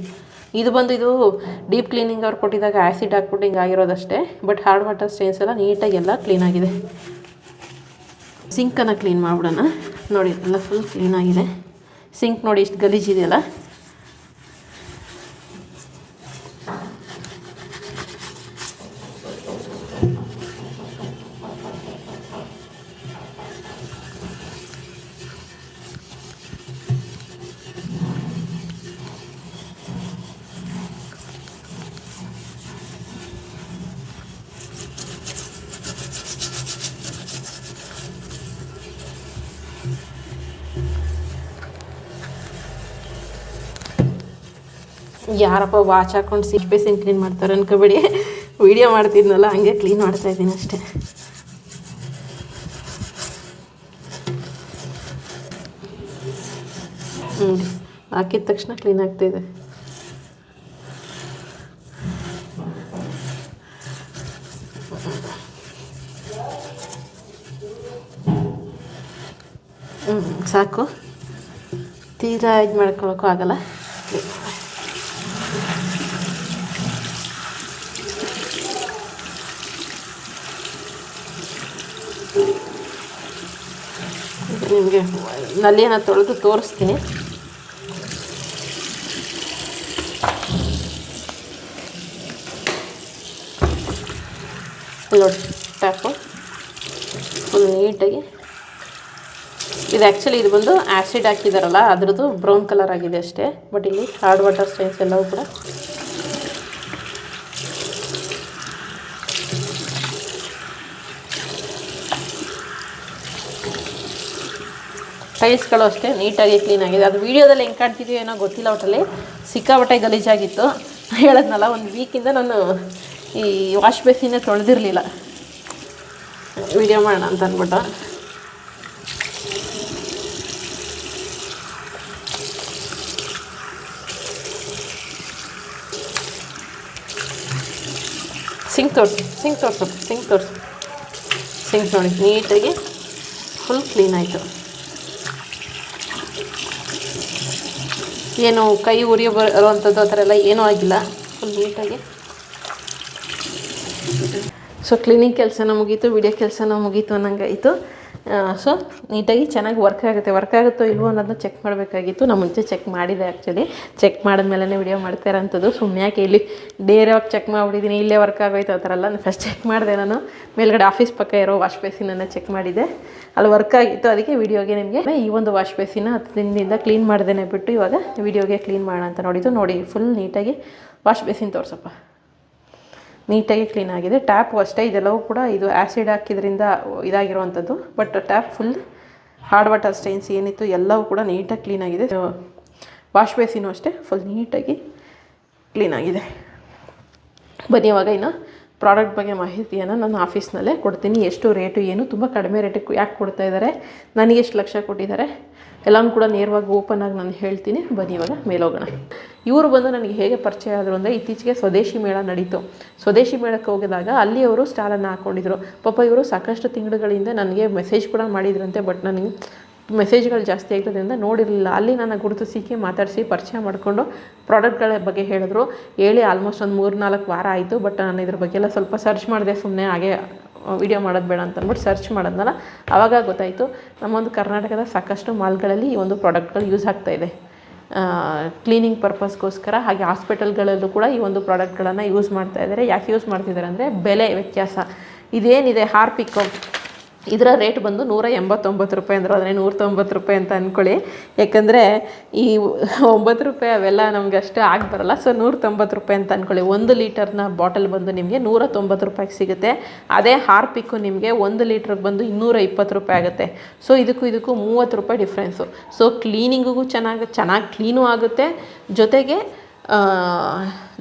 ಇದು ಬಂದು ಇದು ಡೀಪ್ ಕ್ಲೀನಿಂಗ್ ಅವ್ರು ಕೊಟ್ಟಿದ್ದಾಗ ಆ್ಯಸಿಡ್ ಹಾಕ್ಬಿಟ್ಟು ಹಿಂಗೆ ಆಗಿರೋದಷ್ಟೇ, ಬಟ್ ಹಾರ್ಡ್ ವಾಟರ್ ಸ್ಟೇನ್ಸ್ ಎಲ್ಲ ನೀಟಾಗಿ ಎಲ್ಲ ಕ್ಲೀನ್ ಆಗಿದೆ ಸಿಂಕನ್ನು ಕ್ಲೀನ್ ಮಾಡಿಬಿಡೋಣ. ನೋಡಿ, ಎಲ್ಲ ಫುಲ್ ಕ್ಲೀನಾಗಿದೆ ಸಿಂಕ್ ನೋಡಿ, ಇಷ್ಟು ಗಲೀಜಿದೆಯಲ್ಲ ಯಾರಪ್ಪ ವಾಚ್ ಹಾಕೊಂಡು ಸಿಂಕ್ ಬೇಸಿನ್ ಕ್ಲೀನ್ ಮಾಡ್ತಾರೆ ಅನ್ಕೋಬೇಡಿ. ವೀಡಿಯೋ ಮಾಡ್ತಿದ್ನಲ್ಲ, ಹಂಗೆ ಕ್ಲೀನ್ ಮಾಡ್ತಾ ಇದ್ದೀನಿ ಅಷ್ಟೇ. ಹ್ಞೂ ಹಾಕಿದ ತಕ್ಷಣ ಕ್ಲೀನ್ ಆಗ್ತಾಯಿದೆ ಹ್ಞೂ ಸಾಕು. ತೀರಾ ಇದು ಮಾಡ್ಕೊಳಕ್ಕೂ ಆಗಲ್ಲ. ನಿಮಗೆ ನಲ್ಲಿಯನ್ನು ತೊಳೆದು ತೋರಿಸ್ತೀನಿ. ನೋಡಿ ಫುಲ್ ನೀಟಾಗಿ. ಇದು ಆ್ಯಕ್ಚುಲಿ ಇದು ಬಂದು ಆ್ಯಸಿಡ್ ಹಾಕಿದಾರಲ್ಲ, ಅದ್ರದ್ದು ಬ್ರೌನ್ ಕಲರ್ ಆಗಿದೆ ಅಷ್ಟೇ. ಬಟ್ ಇಲ್ಲಿ ಹಾರ್ಡ್ ವಾಟರ್ ಸ್ಟೈನ್ಸ್ ಎಲ್ಲವೂ ಕೂಡ ಟೈಲ್ಸ್ಗಳು ಅಷ್ಟೇ, ನೀಟಾಗಿ ಕ್ಲೀನ್ ಆಗಿದೆ. ಅದು ವೀಡಿಯೋದಲ್ಲಿ ಹೆಂಗೆ ಕಾಣ್ತಿದೆಯೋ ಏನೋ ಗೊತ್ತಿಲ್ಲ ಒಟ್ಟಲ್ಲಿ ಸಿಕ್ಕಾಬಟ್ಟೆ ಗಲೀಜಾಗಿತ್ತು. ಹೇಳದ್ನಲ್ಲ, ಒಂದು ವೀಕಿಂದ ನಾನು ಈ ವಾಶ್ ಬೇಸಿನೇ ತೊಳೆದಿರಲಿಲ್ಲ. ವೀಡಿಯೋ ಮಾಡೋಣ ಅಂತ ಅಂದ್ಬಿಟ್ಟು. ಸಿಂಕ್ ತೋರಿಸು ಸಿಂಕ್ ತೋರಿಸು ಸಿಂಕ್ ತೋರಿಸು. ಸಿಂಕ್ ನೋಡಿ, ನೀಟಾಗಿ ಫುಲ್ ಕ್ಲೀನ್ ಆಯಿತು. ಏನು ಕೈ ಉರಿ ಬರುವಂಥದ್ದು ಆ ಥರ ಎಲ್ಲ ಏನೂ ಆಗಿಲ್ಲ. ಫುಲ್ ನೀಟಾಗಿ ಸೊ ಕ್ಲೀನಿಂಗ್ ಕೆಲಸನೂ ಮುಗೀತು ವಿಡಿಯೋ ಕೆಲಸನೂ ಮುಗೀತು ಅನ್ನಂಗಾಯಿತು ಸೊ ನೀಟಾಗಿ ಚೆನ್ನಾಗಿ ವರ್ಕ್ ಆಗುತ್ತೆ. ವರ್ಕ್ ಆಗುತ್ತೋ ಇಲ್ವೋ ಅನ್ನೋದನ್ನ ಚೆಕ್ ಮಾಡಬೇಕಾಗಿತ್ತು. ನಾನು ಮುಂಚೆ ಚೆಕ್ ಮಾಡಿದೆ ಆ್ಯಕ್ಚುಲಿ ಚೆಕ್ ಮಾಡಿದ್ಮೇಲೆ ವಿಡಿಯೋ ಮಾಡ್ತಾ ಇರೋಂಥದ್ದು. ಸುಮ್ಮನೆ ಯಾಕೆ ಇಲ್ಲಿ ಡೇರಾಗಿ ಚೆಕ್ ಮಾಡಿಬಿಟ್ಟಿದ್ದೀನಿ. ಇಲ್ಲೇ ವರ್ಕ್ ಆಗೋಯ್ತು ಆ ಥರ ನಾನು ಫಸ್ಟ್ ಚೆಕ್ ಮಾಡಿದೆ ನಾನು. ಮೇಲ್ಗಡೆ ಆಫೀಸ್ ಪಕ್ಕ ಇರೋ ವಾಶ್ ಬೇಸಿನನ್ನು ಚೆಕ್ ಮಾಡಿದೆ. ಅಲ್ಲಿ ವರ್ಕ್ ಆಗಿತ್ತು. ಅದಕ್ಕೆ ವಿಡಿಯೋಗೆ ನಿಮಗೆ ಈ ಒಂದು ವಾಶ್ ಬೇಸಿನ ಹತ್ತು ದಿನದಿಂದ ಕ್ಲೀನ್ ಮಾಡ್ದೇನೆ ಬಿಟ್ಟು ಇವಾಗ ವಿಡಿಯೋಗೆ ಕ್ಲೀನ್ ಮಾಡೋಣ ಅಂತ ನೋಡಿದ್ದು. ನೋಡಿ ಫುಲ್ ನೀಟಾಗಿ ವಾಶ್ ಬೇಸಿನ್ ತೋರಿಸಪ್ಪ. ನೀಟಾಗಿ ಕ್ಲೀನ್ ಆಗಿದೆ. ಟ್ಯಾಪು ಅಷ್ಟೇ ಇದೆಲ್ಲವೂ ಕೂಡ ಇದು ಆ್ಯಸಿಡ್ ಹಾಕಿದ್ರಿಂದ ಇದಾಗಿರುವಂಥದ್ದು. But tap full hard water stains ಏನಿತ್ತು ಎಲ್ಲವೂ ಕೂಡ ನೀಟಾಗಿ ಕ್ಲೀನ್ ಆಗಿದೆ. ವಾಶ್ ಬೇಸಿನೂ ಅಷ್ಟೇ ಫುಲ್ ನೀಟಾಗಿ ಕ್ಲೀನ್ ಆಗಿದೆ. ಬನ್ನಿ, ಇವಾಗ ಇನ್ನು ಪ್ರಾಡಕ್ಟ್ ಬಗ್ಗೆ ಮಾಹಿತಿಯನ್ನು ನಾನು ಆಫೀಸ್ನಲ್ಲೇ ಕೊಡ್ತೀನಿ. ಎಷ್ಟು ರೇಟು ಏನು, ತುಂಬ ಕಡಿಮೆ ರೇಟಿಗೆ ಯಾಕೆ ಕೊಡ್ತಾ ಇದ್ದಾರೆ? ನನಗೆ ಎಷ್ಟು ಲಕ್ಷ ಕೊಟ್ಟಿದ್ದಾರೆ? ಎಲ್ಲನೂ ಕೂಡ ನೇರವಾಗಿ ಓಪನ್ ಆಗಿ ನಾನು ಹೇಳ್ತೀನಿ. ಬನ್ನಿ ಇವಾಗ ಮೇಲೋಗೋಣ. ಇವರು ಬಂದು ನನಗೆ ಹೇಗೆ ಪರಿಚಯ ಆದರು ಅಂದರೆ ಇತ್ತೀಚೆಗೆ ಸ್ವದೇಶಿ ಮೇಳ ನಡೀತು. ಸ್ವದೇಶಿ ಮೇಳಕ್ಕೆ ಹೋಗಿದಾಗ ಅಲ್ಲಿ ಅವರು ಸ್ಟಾಲನ್ನು ಹಾಕ್ಕೊಂಡಿದ್ರು ಪಾಪ ಇವರು ಸಾಕಷ್ಟು ತಿಂಗಳುಗಳಿಂದ ನನಗೆ ಮೆಸೇಜ್ ಕೂಡ ಮಾಡಿದ್ರಂತೆ ಬಟ್ ನನಗೆ ಮೆಸೇಜ್ಗಳು ಜಾಸ್ತಿ ಆಗಿರೋದ್ರಿಂದ ನೋಡಿರಲಿಲ್ಲ. ಅಲ್ಲಿ ನನ್ನ ಸಿಕ್ಕಿ ಮಾತಾಡಿಸಿ ಪರಿಚಯ ಮಾಡಿಕೊಂಡು ಪ್ರಾಡಕ್ಟ್ಗಳ ಬಗ್ಗೆ ಹೇಳಿದ್ರು. ಹೇಳಿ ಆಲ್ಮೋಸ್ಟ್ ಒಂದು ಮೂರು ನಾಲ್ಕು ವಾರ ಆಯಿತು ಬಟ್ ನಾನು ಇದ್ರ ಬಗ್ಗೆ ಎಲ್ಲ ಸ್ವಲ್ಪ ಸರ್ಚ್ ಮಾಡಿದೆ ಸುಮ್ಮನೆ ಹಾಗೆ ವಿಡಿಯೋ ಮಾಡೋದು ಬೇಡ ಅಂತ ಅಂದ್ಬಿಟ್ಟು ಸರ್ಚ್ ಮಾಡೋದ್ನಲ್ಲ ಆವಾಗ ಗೊತ್ತಾಯಿತು ನಮ್ಮೊಂದು ಕರ್ನಾಟಕದ ಸಾಕಷ್ಟು ಮಾಲ್ಗಳಲ್ಲಿ ಈ ಒಂದು ಪ್ರಾಡಕ್ಟ್ಗಳು ಯೂಸ್ ಆಗ್ತಾ ಇದೆ. ಕ್ಲೀನಿಂಗ್ ಪರ್ಪಸ್ಗೋಸ್ಕರ ಹಾಗೆ ಹಾಸ್ಪಿಟಲ್ಗಳಲ್ಲೂ ಕೂಡ ಈ ಒಂದು ಪ್ರಾಡಕ್ಟ್ಗಳನ್ನು ಯೂಸ್ ಮಾಡ್ತಾ ಇದ್ದಾರೆ ಯಾಕೆ ಯೂಸ್ ಮಾಡ್ತಿದ್ದಾರೆ ಅಂದರೆ ಬೆಲೆ ವ್ಯತ್ಯಾಸ. ಇದೇನಿದೆ ಹಾರ್ಪಿಕ್ಕು ಇದರ ರೇಟ್ ಬಂದು ನೂರ ಎಂಬತ್ತೊಂಬತ್ತು ರೂಪಾಯಿ ಅಂದ್ರೆ. ಆದರೆ ನೂರ ತೊಂಬತ್ತು ರೂಪಾಯಿ ಅಂತ ಅಂದ್ಕೊಳ್ಳಿ ಯಾಕಂದರೆ ಈ ಒಂಬತ್ತು ರೂಪಾಯಿ ಅವೆಲ್ಲ ನಮ್ಗೆ ಅಷ್ಟು ಆಗಿ ಬರಲ್ಲ. ಸೊ ನೂರ ತೊಂಬತ್ತು ರೂಪಾಯಿ ಅಂತ ಅಂದ್ಕೊಳ್ಳಿ ಒಂದು ಲೀಟರ್ನ ಬಾಟಲ್ ಬಂದು ನಿಮಗೆ ನೂರ ತೊಂಬತ್ತು ರೂಪಾಯಿಗೆ ಸಿಗುತ್ತೆ. ಅದೇ ಹಾರ್ಪಿಕ್ಕು ನಿಮಗೆ ಒಂದು ಲೀಟ್ರಿಗೆ ಬಂದು ಇನ್ನೂರ ಇಪ್ಪತ್ತು ರೂಪಾಯಿ ಆಗುತ್ತೆ. ಸೊ ಇದಕ್ಕೂ ಇದಕ್ಕೂ ಮೂವತ್ತು ರೂಪಾಯಿ ಡಿಫ್ರೆನ್ಸು ಸೊ ಕ್ಲೀನಿಂಗಿಗೂ ಚೆನ್ನಾಗಿ ಚೆನ್ನಾಗಿ ಕ್ಲೀನೂ ಆಗುತ್ತೆ. ಜೊತೆಗೆ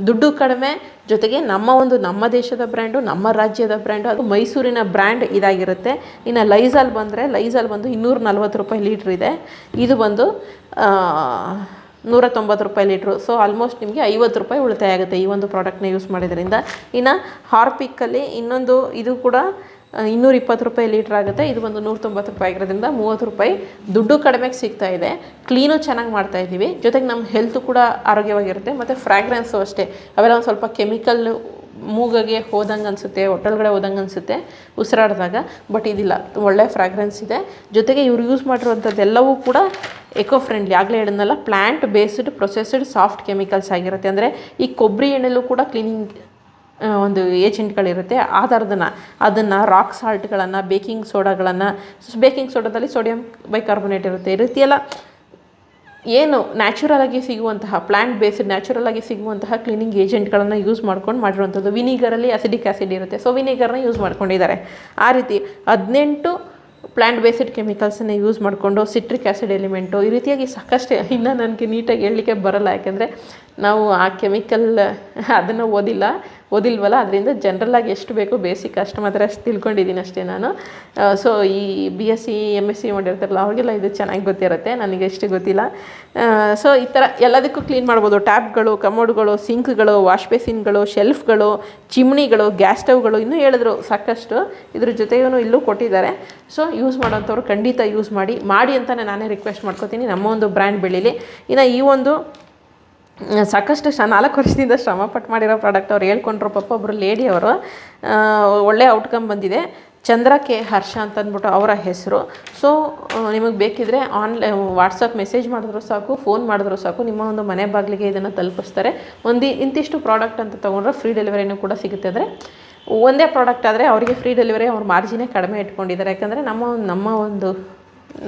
ದುಡ್ಡು ಕಡಿಮೆ ಜೊತೆಗೆ ನಮ್ಮ ಒಂದು ನಮ್ಮ ದೇಶದ ಬ್ರ್ಯಾಂಡು, ನಮ್ಮ ರಾಜ್ಯದ ಬ್ರ್ಯಾಂಡು, ಅದು ಮೈಸೂರಿನ ಬ್ರ್ಯಾಂಡ್ ಇದಾಗಿರುತ್ತೆ. ಇನ್ನು ಲೈಝಾಲ್ ಬಂದರೆ, ಲೈಝಾಲ್ ಬಂದು ಇನ್ನೂರ ನಲ್ವತ್ತು ರೂಪಾಯಿ ಲೀಟ್ರ್ ಇದೆ. ಇದು ಬಂದು ನೂರ ತೊಂಬತ್ತು ರೂಪಾಯಿ ಲೀಟ್ರು. ಸೊ ಆಲ್ಮೋಸ್ಟ್ ನಿಮಗೆ ಐವತ್ತು ರೂಪಾಯಿ ಉಳಿತಾಯ ಆಗುತ್ತೆ ಈ ಒಂದು ಪ್ರಾಡಕ್ಟ್ನ ಯೂಸ್ ಮಾಡಿದ್ರಿಂದ. ಇನ್ನು ಹಾರ್ಪಿಕ್ಕಲ್ಲಿ ಇನ್ನೊಂದು ಇದು ಕೂಡ ಇನ್ನೂರ ಇಪ್ಪತ್ತು ರೂಪಾಯಿ ಲೀಟ್ರ್ ಆಗುತ್ತೆ. ಇದು ಒಂದು ನೂರ ತೊಂಬತ್ತು ರೂಪಾಯಿ ಆಗಿರೋದ್ರಿಂದ ಮೂವತ್ತು ರೂಪಾಯಿ ದುಡ್ಡು ಕಡಿಮೆಗೆ ಸಿಗ್ತಾ ಇದೆ. ಕ್ಲೀನು ಚೆನ್ನಾಗಿ ಮಾಡ್ತಾ ಇದ್ದೀವಿ. ಜೊತೆಗೆ ನಮ್ಮ ಹೆಲ್ತು ಕೂಡ ಆರೋಗ್ಯವಾಗಿರುತ್ತೆ. ಮತ್ತು ಫ್ರ್ಯಾಗ್ರೆನ್ಸು ಅಷ್ಟೇ. ಅವೆಲ್ಲ ಒಂದು ಸ್ವಲ್ಪ ಕೆಮಿಕಲ್ ಮೂಗಗೆ ಹೋದಂಗೆ ಅನಿಸುತ್ತೆ ಹೋಟೆಲ್ಗಡೆ ಹೋದಂಗೆ ಅನಿಸುತ್ತೆ ಉಸಿರಾಡಿದಾಗ. ಬಟ್ ಇದಿಲ್ಲ. ಒಳ್ಳೆ ಫ್ರಾಗ್ರೆನ್ಸ್ ಇದೆ. ಜೊತೆಗೆ ಇವರು ಯೂಸ್ ಮಾಡಿರುವಂಥದ್ದೆಲ್ಲವೂ ಕೂಡ ಎಕೋ ಫ್ರೆಂಡ್ಲಿ ಆಗಲೇ ಹೇಳಿದ್ನಲ್ಲ plant based processed soft chemicals ಆಗಿರುತ್ತೆ. ಅಂದರೆ ಈ ಕೊಬ್ಬರಿ ಎಣ್ಣೆಲ್ಲೂ ಕೂಡ ಕ್ಲೀನಿಂಗ್ ಒಂದು ಏಜೆಂಟ್ಗಳಿರುತ್ತೆ. ಆ ಥರದನ್ನು, ಅದನ್ನು ರಾಕ್ ಸಾಲ್ಟ್ಗಳನ್ನು ಬೇಕಿಂಗ್ ಸೋಡಾಗಳನ್ನು ಬೇಕಿಂಗ್ ಸೋಡಾದಲ್ಲಿ ಸೋಡಿಯಂ ಬೈಕಾರ್ಬೊನೇಟ್ ಇರುತ್ತೆ. ಈ ರೀತಿಯೆಲ್ಲ ಏನು ನ್ಯಾಚುರಲ್ ಆಗಿ ಸಿಗುವಂತಹ ಪ್ಲ್ಯಾಂಟ್ ಬೇಸ್ಡ್ ನ್ಯಾಚುರಲ್ ಆಗಿ ಸಿಗುವಂತಹ ಕ್ಲೀನಿಂಗ್ ಏಜೆಂಟ್ಗಳನ್ನು ಯೂಸ್ ಮಾಡ್ಕೊಂಡು ಮಾಡಿರುವಂಥದ್ದು ವಿನಿಗರಲ್ಲಿ ಅಸಿಡಿಕ್ ಆ್ಯಸಿಡ್ ಇರುತ್ತೆ. ಸೊ ವಿನಿಗರ್ನ ಯೂಸ್ ಮಾಡ್ಕೊಂಡಿದ್ದಾರೆ. ಆ ರೀತಿ ಹದಿನೆಂಟು ಪ್ಲ್ಯಾಂಟ್ ಬೇಸ್ಡ್ ಕೆಮಿಕಲ್ಸನ್ನ ಯೂಸ್ ಮಾಡಿಕೊಂಡು ಸಿಟ್ರಿಕ್ ಆ್ಯಸಿಡ್ ಎಲಿಮೆಂಟು ಈ ರೀತಿಯಾಗಿ ಸಾಕಷ್ಟು ಇನ್ನೂ ನನಗೆ ನೀಟಾಗಿ ಹೇಳಲಿಕ್ಕೆ ಬರಲ್ಲ. ಯಾಕೆಂದರೆ ನಾವು ಆ ಕೆಮಿಕಲ್ ಅದನ್ನು ಓದಿಲ್ಲ. ಓದಿಲ್ವಲ್ಲ? ಅದರಿಂದ ಜನರಲಾಗಿ ಎಷ್ಟು ಬೇಕು ಬೇಸಿಕ್ ಅಷ್ಟು ಮಾತ್ರ ಅಷ್ಟು ತಿಳ್ಕೊಂಡಿದ್ದೀನಿ ಅಷ್ಟೇ ನಾನು. ಸೊ ಈ B S C M S C ಮಾಡಿರ್ತಾರಲ್ಲ, ಅವ್ರಿಗೆಲ್ಲ ಇದು ಚೆನ್ನಾಗಿ ಗೊತ್ತಿರುತ್ತೆ, ನನಗೆ ಎಷ್ಟು ಗೊತ್ತಿಲ್ಲ. ಸೊ ಈ ಥರ ಎಲ್ಲದಕ್ಕೂ ಕ್ಲೀನ್ ಮಾಡ್ಬೋದು. ಟ್ಯಾಪ್ಗಳು ಕಮೋಡ್ಗಳು ಸಿಂಕ್ಗಳು ವಾಶ್ ಬೇಸಿನ್ಗಳು ಶೆಲ್ಫ್ಗಳು ಚಿಮ್ನಿಗಳು ಗ್ಯಾಸ್ ಸ್ಟವ್ಗಳು ಇನ್ನೂ ಹೇಳಿದ್ರು ಸಾಕಷ್ಟು. ಇದ್ರ ಜೊತೆಗೂ ಇಲ್ಲೂ ಕೊಟ್ಟಿದ್ದಾರೆ. ಸೊ ಯೂಸ್ ಮಾಡೋಂಥವ್ರು ಖಂಡಿತ ಯೂಸ್ ಮಾಡಿ ಮಾಡಿ ಅಂತಲೇ ನಾನೇ ರಿಕ್ವೆಸ್ಟ್ ಮಾಡ್ಕೋತೀನಿ ನಮ್ಮ ಒಂದು ಬ್ರ್ಯಾಂಡ್ ಬೆಳೀಲಿ. ಇನ್ನು ಈ ಒಂದು ಸಾಕಷ್ಟು ಶ ನಾಲ್ಕು ವರ್ಷದಿಂದ ಶ್ರಮಪಟ್ಟು ಮಾಡಿರೋ ಪ್ರಾಡಕ್ಟ್ ಅವ್ರು ಹೇಳ್ಕೊಂಡ್ರು. ಪಾಪ ಒಬ್ಬರು ಲೇಡಿ ಅವರು ಒಳ್ಳೆ ಔಟ್ಕಮ್ ಬಂದಿದೆ. ಚಂದ್ರ ಕೆ ಹರ್ಷ ಅಂತ ಅಂದ್ಬಿಟ್ಟು ಅವರ ಹೆಸರು. ಸೊ ನಿಮಗೆ ಬೇಕಿದ್ರೆ ಆನ್ಲೈನ್ ವಾಟ್ಸಪ್ ಮೆಸೇಜ್ ಮಾಡಿದ್ರು ಸಾಕು ಫೋನ್ ಮಾಡಿದ್ರು ಸಾಕು, ನಿಮ್ಮ ಒಂದು ಮನೆ ಬಾಗಿಲಿಗೆ ಇದನ್ನು ತಲುಪಿಸ್ತಾರೆ. ಒಂದು, ಇಂತಿಷ್ಟು ಪ್ರಾಡಕ್ಟ್ ಅಂತ ತೊಗೊಂಡ್ರೆ ಫ್ರೀ ಡೆಲಿವರಿನೂ ಕೂಡ ಸಿಗುತ್ತೆ. ಅಂದರೆ ಒಂದೇ ಪ್ರಾಡಕ್ಟ್ ಆದರೆ ಅವರಿಗೆ ಫ್ರೀ ಡೆಲಿವರಿ ಅವ್ರ ಮಾರ್ಜಿನೇ ಕಡಿಮೆ ಇಟ್ಕೊಂಡಿದ್ದಾರೆ. ಯಾಕಂದರೆ ನಮ್ಮ ನಮ್ಮ ಒಂದು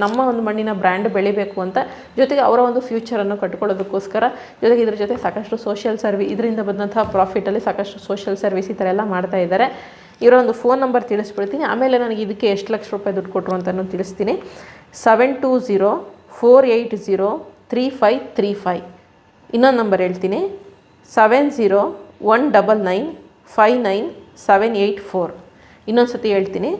ನಮ್ಮ ಒಂದು ಮಣ್ಣಿನ ಬ್ರ್ಯಾಂಡ್ ಬೆಳಿಬೇಕು ಅಂತ ಜೊತೆಗೆ ಅವರ ಒಂದು ಫ್ಯೂಚರನ್ನು ಕಟ್ಕೊಳ್ಳೋದಕ್ಕೋಸ್ಕರ, ಜೊತೆಗೆ ಇದ್ರ ಜೊತೆ ಸಾಕಷ್ಟು ಸೋಷಿಯಲ್ ಸರ್ವಿ ಇದರಿಂದ ಬಂದಂತಹ ಪ್ರಾಫಿಟಲ್ಲಿ ಸಾಕಷ್ಟು ಸೋಷಿಯಲ್ ಸರ್ವಿಸ್ ಈ ಥರ ಎಲ್ಲ ಮಾಡ್ತಾ ಇದ್ದಾರೆ. ಇವರ ಒಂದು ಫೋನ್ ನಂಬರ್ ತಿಳಿಸ್ಬಿಡ್ತೀನಿ. ಆಮೇಲೆ ನನಗೆ ಇದಕ್ಕೆ ಎಷ್ಟು ಲಕ್ಷ ರೂಪಾಯಿ ದುಡ್ಡು ಕೊಟ್ಟರು ಅಂತಲೂ ತಿಳಿಸ್ತೀನಿ. Seven two zero four eight zero three five three five ಇನ್ನೊಂದು ನಂಬರ್ ಹೇಳ್ತೀನಿ. Seven zero one double nine five nine seven eight four ಇನ್ನೊಂದು ಸತಿ ಹೇಳ್ತೀನಿ.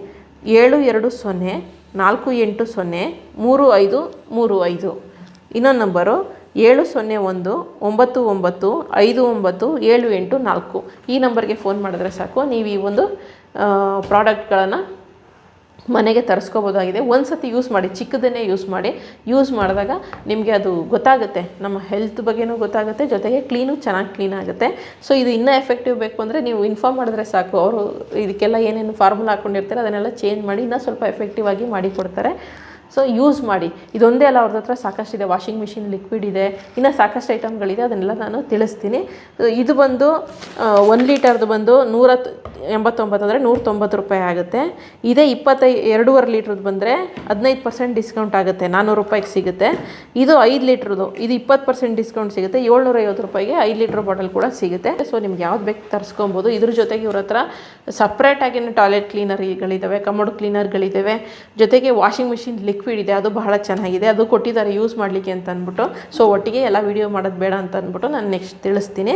ಏಳು ಎರಡು ಸೊನ್ನೆ ನಾಲ್ಕು ಎಂಟು ಸೊನ್ನೆ, ಮೂರು ಐದು ಮೂರು ಐದು. ಇನ್ನೊಂದು ನಂಬರು, ಏಳು ಸೊನ್ನೆ ಒಂದು, ಒಂಬತ್ತು ಒಂಬತ್ತು, ಐದು ಒಂಬತ್ತು, ಏಳು ಎಂಟು ನಾಲ್ಕು. ಈ ನಂಬರ್ಗೆ ಫೋನ್ ಮಾಡಿದ್ರೆ ಸಾಕು. ನೀವು ಈ ಒಂದು ಪ್ರಾಡಕ್ಟ್ಗಳನ್ನು ಮನೆಗೆ ತರಿಸ್ಕೋಬೋದಾಗಿದೆ. ಒಂದು ಸತಿ ಯೂಸ್ ಮಾಡಿ, ಚಿಕ್ಕದನ್ನೇ ಯೂಸ್ ಮಾಡಿ ಯೂಸ್ ಮಾಡಿದಾಗ ನಿಮಗೆ ಅದು ಗೊತ್ತಾಗುತ್ತೆ. ನಮ್ಮ ಹೆಲ್ತ್ ಬಗ್ಗೆನೂ ಗೊತ್ತಾಗುತ್ತೆ, ಜೊತೆಗೆ ಕ್ಲೀನು ಚೆನ್ನಾಗಿ ಕ್ಲೀನ್ ಆಗುತ್ತೆ. ಸೊ ಇದು ಇನ್ನೂ ಎಫೆಕ್ಟಿವ್ ಬೇಕು ಅಂದರೆ ನೀವು ಇನ್ಫಾರ್ಮ್ ಮಾಡಿದ್ರೆ ಸಾಕು. ಅವರು ಇದಕ್ಕೆಲ್ಲ ಏನೇನು ಫಾರ್ಮುಲಾ ಹಾಕ್ಕೊಂಡಿರ್ತಾರೆ ಅದನ್ನೆಲ್ಲ ಚೇಂಜ್ ಮಾಡಿ ಇನ್ನೂ ಸ್ವಲ್ಪ ಎಫೆಕ್ಟಿವ್ ಆಗಿ ಮಾಡಿ ಕೊಡ್ತಾರೆ ಸೊ ಯೂಸ್ ಮಾಡಿ. ಇದೊಂದೇ ಅಲ್ಲ ಅವ್ರದ್ದು ಹತ್ರ ಸಾಕಷ್ಟಿದೆ ವಾಷಿಂಗ್ ಮಿಷಿನ್ ಲಿಕ್ವಿಡ್ ಇದೆ. ಇನ್ನು ಸಾಕಷ್ಟು ಐಟಮ್ಗಳಿದೆ ಅದನ್ನೆಲ್ಲ ನಾನು ತಿಳಿಸ್ತೀನಿ. ಇದು ಬಂದು ಒಂದು ಲೀಟರ್ದು ಬಂದು ನೂರ ಎಂಬತ್ತೊಂಬತ್ತು ಅಂದರೆ ನೂರ ತೊಂಬತ್ತು ರೂಪಾಯಿ ಆಗುತ್ತೆ. ಇದೇ ಇಪ್ಪತ್ತೈ, ಎರಡೂವರೆ ಲೀಟ್ರದ್ದು ಬಂದರೆ ಹದಿನೈದು ಪರ್ಸೆಂಟ್ ಡಿಸ್ಕೌಂಟ್ ಆಗುತ್ತೆ. ನಾನ್ನೂರು ರೂಪಾಯಿಗೆ ಸಿಗುತ್ತೆ. ಇದು ಐದು ಲೀಟ್ರದ್ದು ಇದು ಇಪ್ಪತ್ತು ಪರ್ಸೆಂಟ್ ಡಿಸ್ಕೌಂಟ್ ಸಿಗುತ್ತೆ. ಏಳ್ನೂರ ಐವತ್ತು ರೂಪಾಯಿಗೆ ಐದು ಲೀಟ್ರ್ ಬಾಟಲ್ ಕೂಡ ಸಿಗುತ್ತೆ. ಸೊ ನಿಮ್ಗೆ ಯಾವ್ದು ಬೇಕು ತರಿಸ್ಕೊಬೋದು. ಇದ್ರ ಜೊತೆಗೆ ಇವ್ರ ಹತ್ರ ಸಪ್ರೇಟಾಗಿನ ಟಾಯ್ಲೆಟ್ ಕ್ಲೀನರ್ಗಳಿದ್ದಾವೆ ಕಮೋಡ್ ಕ್ಲೀನರ್ಗಳಿದ್ದಾವೆ ಜೊತೆಗೆ ವಾಷಿಂಗ್ ಮಿಷಿನ್ ಲಿಕ್ವಿಡ್ ಇದೆ, ಅದು ಬಹಳ ಚೆನ್ನಾಗಿದೆ. ಅದು ಕೊಟ್ಟಿದ್ದಾರೆ ಯೂಸ್ ಮಾಡಲಿಕ್ಕೆ ಅಂತ ಅಂದ್ಬಿಟ್ಟು. ಸೊ ಒಟ್ಟಿಗೆ ಎಲ್ಲ ವೀಡಿಯೋ ಮಾಡೋದು ಬೇಡ ಅಂತ ಅಂದ್ಬಿಟ್ಟು ನಾನು ನೆಕ್ಸ್ಟ್ ತಿಳಿಸ್ತೀನಿ.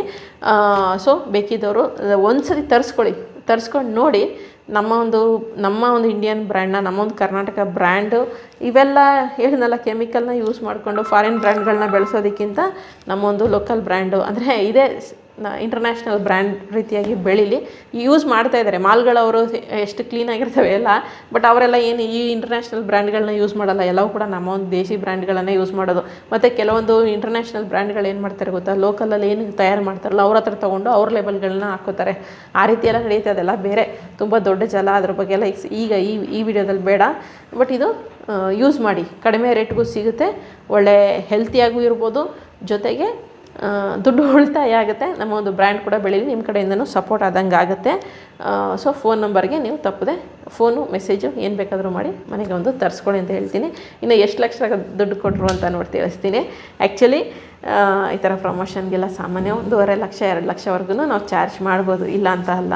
ಸೊ ಬೇಕಿದ್ದವರು ಒಂದು ಸರಿ ತರಿಸ್ಕೊಳ್ಳಿ. ತರಿಸ್ಕೊಂಡು ನೋಡಿ ನಮ್ಮ ಒಂದು ನಮ್ಮ ಒಂದು ಇಂಡಿಯನ್ ಬ್ರ್ಯಾಂಡ್ನ ನಮ್ಮ ಒಂದು ಕರ್ನಾಟಕ ಬ್ರ್ಯಾಂಡು ಇವೆಲ್ಲ ಹೇಳಿದ್ನಲ್ಲ ಕೆಮಿಕಲ್ನ ಯೂಸ್ ಮಾಡಿಕೊಂಡು ಫಾರಿನ್ ಬ್ರ್ಯಾಂಡ್ಗಳನ್ನ ಬೆಳೆಸೋದಕ್ಕಿಂತ ನಮ್ಮ ಒಂದು ಲೋಕಲ್ ಬ್ರ್ಯಾಂಡು ಅಂದರೆ ಇದೇ ಇಂಟರ್ನ್ಯಾಷನಲ್ ಬ್ರ್ಯಾಂಡ್ ರೀತಿಯಾಗಿ ಬೆಳೀಲಿ. ಯೂಸ್ ಮಾಡ್ತಾ ಇದ್ದಾರೆ ಮಾಲ್ಗಳವರು ಎಷ್ಟು ಕ್ಲೀನಾಗಿರ್ತವೆ ಎಲ್ಲ ಬಟ್ ಅವರೆಲ್ಲ ಏನು ಈ ಇಂಟರ್ನ್ಯಾಷನಲ್ ಬ್ರ್ಯಾಂಡ್ಗಳನ್ನ ಯೂಸ್ ಮಾಡಲ್ಲ. ಎಲ್ಲವೂ ಕೂಡ ನಮ್ಮ ಒಂದು ದೇಶಿ ಬ್ರ್ಯಾಂಡ್ಗಳನ್ನೇ ಯೂಸ್ ಮಾಡೋದು. ಮತ್ತು ಕೆಲವೊಂದು ಇಂಟರ್ನ್ಯಾಷನಲ್ ಬ್ರ್ಯಾಂಡ್ಗಳು ಏನು ಮಾಡ್ತಾರೆ ಗೊತ್ತಾ? ಲೋಕಲಲ್ಲಿ ಏನು ತಯಾರು ಮಾಡ್ತಾರಲ್ಲ, ಅವ್ರ ಹತ್ರ ತೊಗೊಂಡು ಅವ್ರ ಲೇಬಲ್ಗಳನ್ನ ಹಾಕೋತಾರೆ ಆ ರೀತಿ ಎಲ್ಲ ನಡೀತಾ ಅದೆಲ್ಲ ಬೇರೆ. ತುಂಬ ದೊಡ್ಡ ಜಲ ಅದ್ರ ಬಗ್ಗೆ ಎಲ್ಲ ಈಗ ಈ ಈ ವಿಡಿಯೋದಲ್ಲಿ ಬೇಡ. ಬಟ್ ಇದು ಯೂಸ್ ಮಾಡಿ. ಕಡಿಮೆ ರೇಟ್ಗೂ ಸಿಗುತ್ತೆ. ಒಳ್ಳೆ ಹೆಲ್ತಿಯಾಗೂ ಇರ್ಬೋದು. ಜೊತೆಗೆ ದುಡ್ಡು ಉಳಿತಾಯ ಆಗುತ್ತೆ. ನಮ್ಮ ಒಂದು ಬ್ರ್ಯಾಂಡ್ ಕೂಡ ಬೆಳೀಲಿ ನಿಮ್ಮ ಕಡೆಯಿಂದನೂ ಸಪೋರ್ಟ್ ಆದಂಗೆ ಆಗುತ್ತೆ. ಸೊ ಫೋನ್ ನಂಬರ್ಗೆ ನೀವು ತಪ್ಪದೆ ಫೋನು ಮೆಸೇಜು ಏನು ಬೇಕಾದರೂ ಮಾಡಿ, ಮನೆಗೆ ಒಂದು ತರಿಸ್ಕೊಳ್ಳಿ ಅಂತ ಹೇಳ್ತೀನಿ. ಇನ್ನು ಎಷ್ಟು ಲಕ್ಷ ದುಡ್ಡು ಕೊಟ್ಟರು ಅಂತ ನೋಡಿ ತಿಳಿಸ್ತೀನಿ. ಆ್ಯಕ್ಚುಲಿ ಈ ಥರ ಪ್ರಮೋಷನ್ಗೆಲ್ಲ ಸಾಮಾನ್ಯ ಒಂದೂವರೆ ಲಕ್ಷ, ಎರಡು ಲಕ್ಷವರೆಗೂ ನಾವು ಚಾರ್ಜ್ ಮಾಡ್ಬೋದು, ಇಲ್ಲ ಅಂತ ಅಲ್ಲ.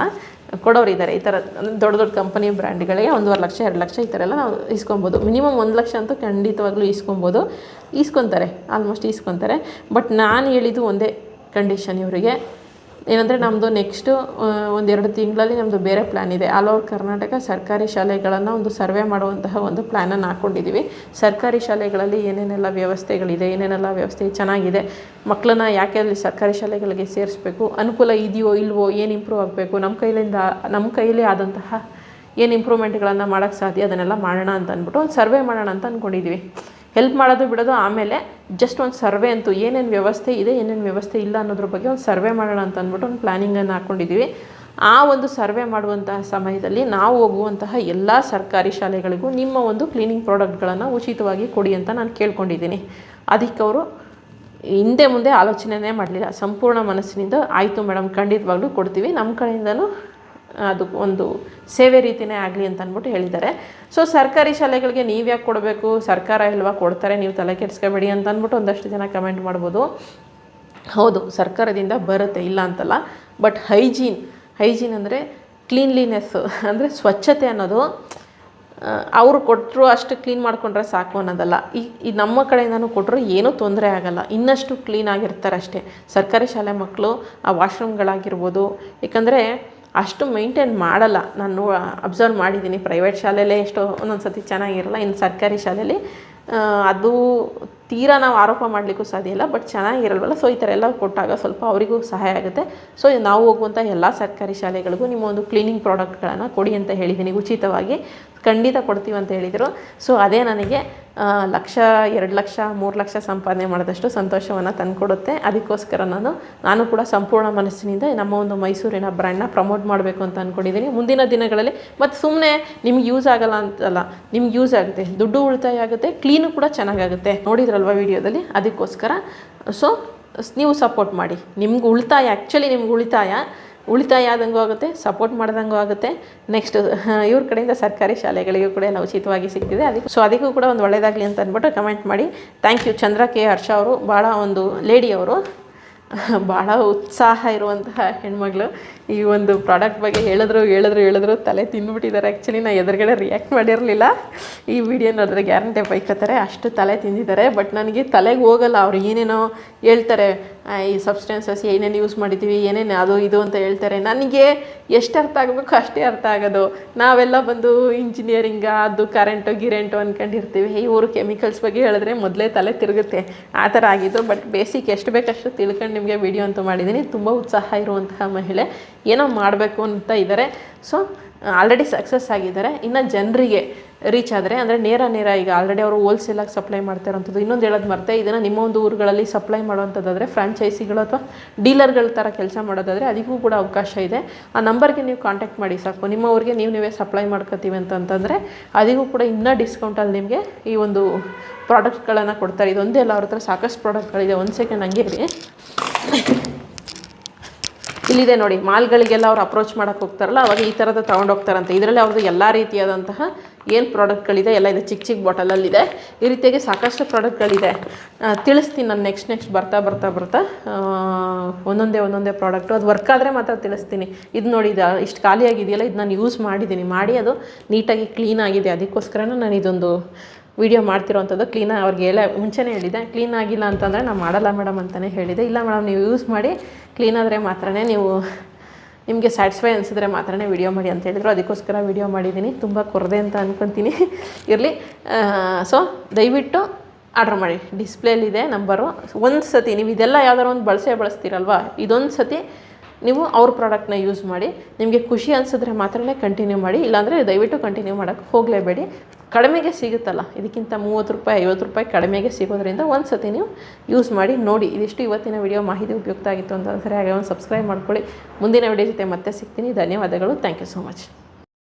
ಕೊಡೋರು ಇದ್ದಾರೆ. ಈ ಥರ ದೊಡ್ಡ ದೊಡ್ಡ ಕಂಪನಿ ಬ್ರ್ಯಾಂಡ್ಗಳಿಗೆ ಒಂದೂವರೆ ಲಕ್ಷ, ಎರಡು ಲಕ್ಷ ಈ ಥರ ಎಲ್ಲ ನಾವು ಇಸ್ಕೊಬೋದು ಮಿನಿಮಮ್ ಒಂದು ಲಕ್ಷ ಅಂತೂ ಖಂಡಿತವಾಗ್ಲೂ ಇಸ್ಕೊಬೋದು ಇಸ್ಕೊತಾರೆ ಆಲ್ಮೋಸ್ಟ್ ಇಸ್ಕೊತಾರೆ ಬಟ್ ನಾನು ಹೇಳಿದ್ದು ಒಂದೇ ಕಂಡೀಷನ್ ಇವರಿಗೆ. ಏನಂದರೆ ನಮ್ಮದು ನೆಕ್ಸ್ಟು ಒಂದೆರಡು ತಿಂಗಳಲ್ಲಿ ನಮ್ಮದು ಬೇರೆ ಪ್ಲ್ಯಾನ್ ಇದೆ. ಆಲ್ ಓವರ್ ಕರ್ನಾಟಕ ಸರ್ಕಾರಿ ಶಾಲೆಗಳನ್ನು ಒಂದು ಸರ್ವೆ ಮಾಡುವಂತಹ ಒಂದು ಪ್ಲ್ಯಾನನ್ನು ಹಾಕ್ಕೊಂಡಿದ್ದೀವಿ ಸರ್ಕಾರಿ ಶಾಲೆಗಳಲ್ಲಿ ಏನೇನೆಲ್ಲ ವ್ಯವಸ್ಥೆಗಳಿದೆ, ಏನೇನೆಲ್ಲ ವ್ಯವಸ್ಥೆ ಚೆನ್ನಾಗಿದೆ ಮಕ್ಕಳನ್ನ ಯಾಕೆ ಅಲ್ಲಿ ಸರ್ಕಾರಿ ಶಾಲೆಗಳಿಗೆ ಸೇರಿಸ್ಬೇಕು, ಅನುಕೂಲ ಇದೆಯೋ ಇಲ್ವೋ, ಏನು ಇಂಪ್ರೂವ್ ಆಗಬೇಕು ನಮ್ಮ ಕೈಲಿಂದ ನಮ್ಮ ಕೈಲಿ ಆದಂತಹ ಏನು ಇಂಪ್ರೂವ್ಮೆಂಟ್ಗಳನ್ನು ಮಾಡೋಕ್ಕೆ ಸಾಧ್ಯ, ಅದನ್ನೆಲ್ಲ ಮಾಡೋಣ ಅಂತ ಅಂದ್ಬಿಟ್ಟು ಒಂದು ಸರ್ವೆ ಮಾಡೋಣ ಅಂತ ಅಂದ್ಕೊಂಡಿದ್ದೀವಿ ಹೆಲ್ಪ್ ಮಾಡೋದು ಬಿಡೋದು ಆಮೇಲೆ ಜಸ್ಟ್ ಒಂದು ಸರ್ವೆ ಅಂತೂ ಏನೇನು ವ್ಯವಸ್ಥೆ ಇದೆ, ಏನೇನು ವ್ಯವಸ್ಥೆ ಇಲ್ಲ ಅನ್ನೋದ್ರ ಬಗ್ಗೆ ಒಂದು ಸರ್ವೆ ಮಾಡೋಣ ಅಂತ ಅಂದ್ಬಿಟ್ಟು ಒಂದು ಪ್ಲ್ಯಾನಿಂಗನ್ನು ಹಾಕ್ಕೊಂಡಿದ್ದೀವಿ ಆ ಒಂದು ಸರ್ವೆ ಮಾಡುವಂತಹ ಸಮಯದಲ್ಲಿ ನಾವು ಹೋಗುವಂತಹ ಎಲ್ಲ ಸರ್ಕಾರಿ ಶಾಲೆಗಳಿಗೂ ನಿಮ್ಮ ಒಂದು ಕ್ಲೀನಿಂಗ್ ಪ್ರಾಡಕ್ಟ್ಗಳನ್ನು ಉಚಿತವಾಗಿ ಕೊಡಿ ಅಂತ ನಾನು ಕೇಳ್ಕೊಂಡಿದ್ದೀನಿ. ಅದಕ್ಕೆ ಅವರು ಹಿಂದೆ ಮುಂದೆ ಆಲೋಚನೆನೇ ಮಾಡಲಿಲ್ಲ. ಸಂಪೂರ್ಣ ಮನಸ್ಸಿನಿಂದ ಆಯಿತು ಮೇಡಮ್ ಖಂಡಿತವಾಗ್ಲೂ ಕೊಡ್ತೀವಿ. ನಮ್ಮ ಕಡೆಯಿಂದನೂ ಅದು ಒಂದು ಸೇವೆ ರೀತಿಯೇ ಆಗಲಿ ಅಂತ ಅಂದ್ಬಿಟ್ಟು ಹೇಳಿದ್ದಾರೆ. ಸೊ ಸರ್ಕಾರಿ ಶಾಲೆಗಳಿಗೆ ನೀವು ಯಾಕೆ ಕೊಡಬೇಕು? ಸರ್ಕಾರ ಇಲ್ವಾ? ಕೊಡ್ತಾರೆ, ನೀವು ತಲೆ ಕೆಡಿಸ್ಕೋಬೇಡಿ ಅಂತ ಅಂದ್ಬಿಟ್ಟು ಒಂದಷ್ಟು ಜನ ಕಮೆಂಟ್ ಮಾಡ್ಬೋದು. ಹೌದು, ಸರ್ಕಾರದಿಂದ ಬರುತ್ತೆ, ಇಲ್ಲ ಅಂತಲ್ಲ. ಬಟ್ ಹೈಜೀನ್ ಹೈಜೀನ್ ಅಂದರೆ ಕ್ಲೀನ್ಲಿನೆಸ್ಸು ಅಂದರೆ ಸ್ವಚ್ಛತೆ ಅನ್ನೋದು ಅವರು ಕೊಟ್ಟರು ಅಷ್ಟು ಕ್ಲೀನ್ ಮಾಡಿಕೊಂಡ್ರೆ ಸಾಕು ಅನ್ನೋದಲ್ಲ. ಈ ನಮ್ಮ ಕಡೆಯಿಂದನೂ ಕೊಟ್ಟರು ಏನೂ ತೊಂದರೆ ಆಗಲ್ಲ. ಇನ್ನಷ್ಟು ಕ್ಲೀನ್ ಆಗಿರ್ತಾರೆ ಅಷ್ಟೇ. ಸರ್ಕಾರಿ ಶಾಲೆ ಮಕ್ಕಳು ಆ ವಾಶ್ರೂಮ್ಗಳಾಗಿರ್ಬೋದು ಯಾಕಂದರೆ ಅಷ್ಟು ಮೈಂಟೈನ್ ಮಾಡಲ್ಲ. ನಾನು ಅಬ್ಸರ್ವ್ ಮಾಡಿದ್ದೀನಿ ಪ್ರೈವೇಟ್ ಶಾಲೆಯಲ್ಲೇ ಎಷ್ಟೋ ಒಂದೊಂದು ಸತಿ ಚೆನ್ನಾಗಿರಲ್ಲ. ಇನ್ನು ಸರ್ಕಾರಿ ಶಾಲೆಯಲ್ಲಿ ಅದು ತೀರಾ ನಾವು ಆರೋಪ ಮಾಡಲಿಕ್ಕೂ ಸಾಧ್ಯ ಇಲ್ಲ. ಬಟ್ ಚೆನ್ನಾಗಿರಲ್ವಲ್ಲ. ಸೊ ಈ ಥರ ಎಲ್ಲ ಕೊಟ್ಟಾಗ ಸ್ವಲ್ಪ ಅವರಿಗೂ ಸಹಾಯ ಆಗುತ್ತೆ. ಸೊ ನಾವು ಹೋಗುವಂಥ ಎಲ್ಲ ಸರ್ಕಾರಿ ಶಾಲೆಗಳಿಗೂ ನಿಮ್ಮ ಒಂದು ಕ್ಲೀನಿಂಗ್ ಪ್ರಾಡಕ್ಟ್ಗಳನ್ನು ಕೊಡಿ ಅಂತ ಹೇಳಿದ್ದೀನಿ ಉಚಿತವಾಗಿ. ಖಂಡಿತ ಕೊಡ್ತೀವಿ ಅಂತ ಹೇಳಿದರು. ಸೊ ಅದೇ ನನಗೆ ಲಕ್ಷ, ಎರಡು ಲಕ್ಷ, ಮೂರು ಲಕ್ಷ ಸಂಪಾದನೆ ಮಾಡಿದಷ್ಟು ಸಂತೋಷವನ್ನು ತಂದುಕೊಡುತ್ತೆ. ಅದಕ್ಕೋಸ್ಕರ ನಾನು ನಾನು ಕೂಡ ಸಂಪೂರ್ಣ ಮನಸ್ಸಿನಿಂದ ನಮ್ಮ ಒಂದು ಮೈಸೂರಿನ ಬ್ರ್ಯಾಂಡ್ನ ಪ್ರಮೋಟ್ ಮಾಡಬೇಕು ಅಂತ ಅಂದ್ಕೊಂಡಿದ್ದೀನಿ ಮುಂದಿನ ದಿನಗಳಲ್ಲಿ, ಮತ್ತು ಸುಮ್ಮನೆ ನಿಮ್ಗೆ ಯೂಸ್ ಆಗಲ್ಲ ಅಂತಲ್ಲ, ನಿಮ್ಗೆ ಯೂಸ್ ಆಗುತ್ತೆ. ದುಡ್ಡು ಉಳಿತಾಯ ಆಗುತ್ತೆ ಕ್ಲೀನು ಕೂಡ ಚೆನ್ನಾಗಾಗುತ್ತೆ. ನೋಡಿದ್ರಲ್ವ ವಿಡಿಯೋದಲ್ಲಿ? ಅದಕ್ಕೋಸ್ಕರ ಸೊ ನೀವು ಸಪೋರ್ಟ್ ಮಾಡಿ. ನಿಮ್ಗೆ ಉಳಿತಾಯ ಆ್ಯಕ್ಚುಲಿ ನಿಮ್ಗೆ ಉಳಿತಾಯ ಉಳಿತಾಯ ಆದಂಗೂ ಆಗುತ್ತೆ ಸಪೋರ್ಟ್ ಮಾಡ್ದಂಗೂ ಆಗುತ್ತೆ. ನೆಕ್ಸ್ಟ್ ಇವ್ರ ಕಡೆಯಿಂದ ಸರ್ಕಾರಿ ಶಾಲೆಗಳಿಗೂ ಕೂಡ ಎಲ್ಲ ಉಚಿತವಾಗಿ ಸಿಗ್ತಿದೆ. ಅದಕ್ಕೆ ಸೊ ಅದಕ್ಕೂ ಕೂಡ ಒಂದು ಒಳ್ಳೆಯದಾಗಲಿ ಅಂತ ಅಂದ್ಬಿಟ್ಟು ಕಮೆಂಟ್ ಮಾಡಿ. Thank you Chandra K. Harsha ಅವರು. ಭಾಳ ಒಂದು ಲೇಡಿಯವರು ಭಾಳ ಉತ್ಸಾಹ ಇರುವಂತಹ ಹೆಣ್ಮಗಳು. ಈ ಒಂದು ಪ್ರಾಡಕ್ಟ್ ಬಗ್ಗೆ ಹೇಳಿದ್ರು ಹೇಳಿದ್ರು ಹೇಳಿದ್ರು ತಲೆ ತಿಂದ್ಬಿಟ್ಟಿದ್ದಾರೆ. ಆ್ಯಕ್ಚುಲಿ ನಾನು ಎದುರುಗಡೆ ರಿಯಾಕ್ಟ್ ಮಾಡಿರಲಿಲ್ಲ. ಈ ವಿಡಿಯೋ ನೋಡಿದ್ರೆ ಗ್ಯಾರಂಟಿ ಬೈಕೋತಾರೆ ಅಷ್ಟು ತಲೆ ತಿಂದಿದ್ದಾರೆ. ಬಟ್ ನನಗೆ ತಲೆಗೆ ಹೋಗಲ್ಲ. ಅವ್ರು ಏನೇನೋ ಹೇಳ್ತಾರೆ. ಈ ಸಬ್ಸ್ಟೆನ್ಸಸ್ ಏನೇನು ಯೂಸ್ ಮಾಡಿದ್ದೀವಿ ಏನೇನು ಅದು ಇದು ಅಂತ ಹೇಳ್ತಾರೆ. ನನಗೆ ಎಷ್ಟು ಅರ್ಥ ಆಗಬೇಕು ಅಷ್ಟೇ ಅರ್ಥ ಆಗೋದು. ನಾವೆಲ್ಲ ಬಂದು ಇಂಜಿನಿಯರಿಂಗ ಅದು ಕರೆಂಟು ಗಿರೆಂಟು ಅಂದ್ಕೊಂಡಿರ್ತೀವಿ ಇವರು ಕೆಮಿಕಲ್ಸ್ ಬಗ್ಗೆ ಹೇಳಿದ್ರೆ ಮೊದಲೇ ತಲೆ ತಿರುಗುತ್ತೆ. ಆ ಥರ ಆಗಿದ್ದು ಬಟ್ ಬೇಸಿಕ್ ಎಷ್ಟು ಬೇಕಷ್ಟು ತಿಳ್ಕೊಂಡು ನಿಮಗೆ ವಿಡಿಯೋ ಅಂತೂ ಮಾಡಿದ್ದೀನಿ. ತುಂಬ ಉತ್ಸಾಹ ಇರುವಂತಹ ಮಹಿಳೆ. ಏನೋ ಮಾಡಬೇಕು ಅಂತ ಇದ್ದಾರೆ ಸೊ ಆಲ್ರೆಡಿ ಸಕ್ಸಸ್ ಆಗಿದ್ದಾರೆ. ಇನ್ನು ಜನರಿಗೆ ರೀಚ್ ಆದರೆ, ಅಂದರೆ ನೇರ ನೇರ ಈಗ ಆಲ್ರೆಡಿ ಅವರು ಹೋಲ್ಸೇಲಾಗಿ ಸಪ್ಲೈ ಮಾಡ್ತಾ ಇರೋಂಥದ್ದು ಇನ್ನೊಂದು ಹೇಳೋದು ಮರ್ತೆ, ಇದನ್ನು ನಿಮ್ಮ ಒಂದು ಊರುಗಳಲ್ಲಿ ಸಪ್ಲೈ ಮಾಡುವಂಥದ್ದಾದರೆ ಫ್ರಾಂಚೈಸಿಗಳು ಅಥವಾ ಡೀಲರ್ಗಳ ಥರ ಕೆಲಸ ಮಾಡೋದಾದರೆ ಅದಕ್ಕೂ ಕೂಡ ಅವಕಾಶ ಇದೆ. ಆ ನಂಬರ್ಗೆ ನೀವು ಕಾಂಟ್ಯಾಕ್ಟ್ ಮಾಡಿ ಸಾಕು. ನಿಮ್ಮ ಊರಿಗೆ ನೀವು ನೀವೇ ಸಪ್ಲೈ ಮಾಡ್ಕೋತೀವಿ ಅಂತಂತಂದರೆ ಅದಿಗೂ ಕೂಡ ಇನ್ನೂ ಡಿಸ್ಕೌಂಟಲ್ಲಿ ನಿಮಗೆ ಈ ಒಂದು ಪ್ರಾಡಕ್ಟ್ಗಳನ್ನು ಕೊಡ್ತಾರೆ. ಇದೊಂದೇ ಅಲ್ಲ, ಅವ್ರ ಹತ್ರ ಸಾಕಷ್ಟು ಪ್ರಾಡಕ್ಟ್ಗಳಿದೆ ಒಂದು ಸೆಕೆಂಡ್ ಹಂಗೆ ಇರಿ. ಇಲ್ಲಿದೆ ನೋಡಿ, ಮಾಲ್ಗಳಿಗೆಲ್ಲ ಅವ್ರು ಅಪ್ರೋಚ್ ಮಾಡೋಕ್ಕೆ ಹೋಗ್ತಾರಲ್ಲ, ಅವಾಗ ಈ ಥರದ ತೊಗೊಂಡೋಗ್ತಾರಂತೆ. ಇದರಲ್ಲಿ ಅವ್ರದ್ದು ಎಲ್ಲ ರೀತಿಯಾದಂತಹ ಏನು ಪ್ರಾಡಕ್ಟ್ಗಳಿದೆ, ಎಲ್ಲ ಇದೆ ಚಿಕ್ಕ ಚಿಕ್ಕ ಬಾಟಲಲ್ಲಿದೆ. ಈ ರೀತಿಯಾಗಿ ಸಾಕಷ್ಟು ಪ್ರಾಡಕ್ಟ್ಗಳಿದೆ. ತಿಳಿಸ್ತೀನಿ ನಾನು ನೆಕ್ಸ್ಟ್ ನೆಕ್ಸ್ಟ್ ಬರ್ತಾ ಬರ್ತಾ ಬರ್ತಾ. ಒಂದೊಂದೇ ಒಂದೊಂದೇ ಪ್ರಾಡಕ್ಟು. ಅದು ವರ್ಕ್ ಆದರೆ ಮಾತ್ರ ತಿಳಿಸ್ತೀನಿ. ಇದು ನೋಡಿ, ಇದು ಇಷ್ಟು ಖಾಲಿಯಾಗಿದೆಯಲ್ಲ ಇದು ನಾನು ಯೂಸ್ ಮಾಡಿದ್ದೀನಿ ಮಾಡಿ ಅದು ನೀಟಾಗಿ ಕ್ಲೀನ್ ಆಗಿದೆ. ಅದಕ್ಕೋಸ್ಕರನೇ ನಾನು ಇದೊಂದು ವಿಡಿಯೋ ಮಾಡ್ತಿರೋವಂಥದ್ದು ಕ್ಲೀನ್ ಅವ್ರಿಗೆ ಹೇಳ, ಮುಂಚೆನೇ ಹೇಳಿದೆ ಕ್ಲೀನ್ ಆಗಿಲ್ಲ ಅಂತಂದರೆ ನಾನು ಮಾಡಲ್ಲ ಮೇಡಮ್ ಅಂತಲೇ ಹೇಳಿದೆ. ಇಲ್ಲ ಮೇಡಮ್ ನೀವು ಯೂಸ್ ಮಾಡಿ ಕ್ಲೀನ್ ಆದರೆ ಮಾತ್ರನೇ ನೀವು ನಿಮಗೆ ಸ್ಯಾಟಿಸ್ಫೈ ಅನಿಸಿದ್ರೆ ಮಾತ್ರನೇ ವಿಡಿಯೋ ಮಾಡಿ ಅಂತ ಹೇಳಿದ್ರು. ಅದಕ್ಕೋಸ್ಕರ ವಿಡಿಯೋ ಮಾಡಿದ್ದೀನಿ ತುಂಬ ಕೊರದೆ ಅಂತ ಅನ್ಕೊತೀನಿ. ಇರಲಿ. ಸೊ ದಯವಿಟ್ಟು ಆರ್ಡ್ರ್ ಮಾಡಿ. ಡಿಸ್ಪ್ಲೇಲಿದೆ ನಂಬರು ಒಂದು ಸತಿ ನೀವು ಇದೆಲ್ಲ ಯಾವ್ದಾರು ಒಂದು ಬಳಸೇ ಬಳಸ್ತೀರಲ್ವ? ಇದೊಂದು ಸತಿ ನೀವು ಅವ್ರ ಪ್ರಾಡಕ್ಟ್ನ ಯೂಸ್ ಮಾಡಿ, ನಿಮಗೆ ಖುಷಿ ಅನಿಸಿದ್ರೆ ಮಾತ್ರನೇ ಕಂಟಿನ್ಯೂ ಮಾಡಿ, ಇಲ್ಲಾಂದರೆ ದಯವಿಟ್ಟು ಕಂಟಿನ್ಯೂ ಮಾಡೋಕ್ಕೆ ಹೋಗಲೇಬೇಡಿ. ಕಡಿಮೆಗೆ ಸಿಗುತ್ತಲ್ಲ, ಇದಕ್ಕಿಂತ ಮೂವತ್ತು ರೂಪಾಯಿ, ಐವತ್ತು ರೂಪಾಯಿ ಕಡಿಮೆಗೆ ಸಿಗೋದ್ರಿಂದ ಒಂದು ಸತಿ ನೀವು ಯೂಸ್ ಮಾಡಿ ನೋಡಿ. ಇದಿಷ್ಟು ಇವತ್ತಿನ ವಿಡಿಯೋ ಮಾಹಿತಿ ಉಪಯುಕ್ತ ಆಗಿತ್ತು ಅಂತ ಸರಿ ಹಾಗೆ ಒಂದು ಸಬ್ಸ್ಕ್ರೈಬ್ ಮಾಡ್ಕೊಳ್ಳಿ. ಮುಂದಿನ ವಿಡಿಯೋ ಜೊತೆ ಮತ್ತೆ ಸಿಗ್ತೀನಿ. ಧನ್ಯವಾದಗಳು. Thank you so much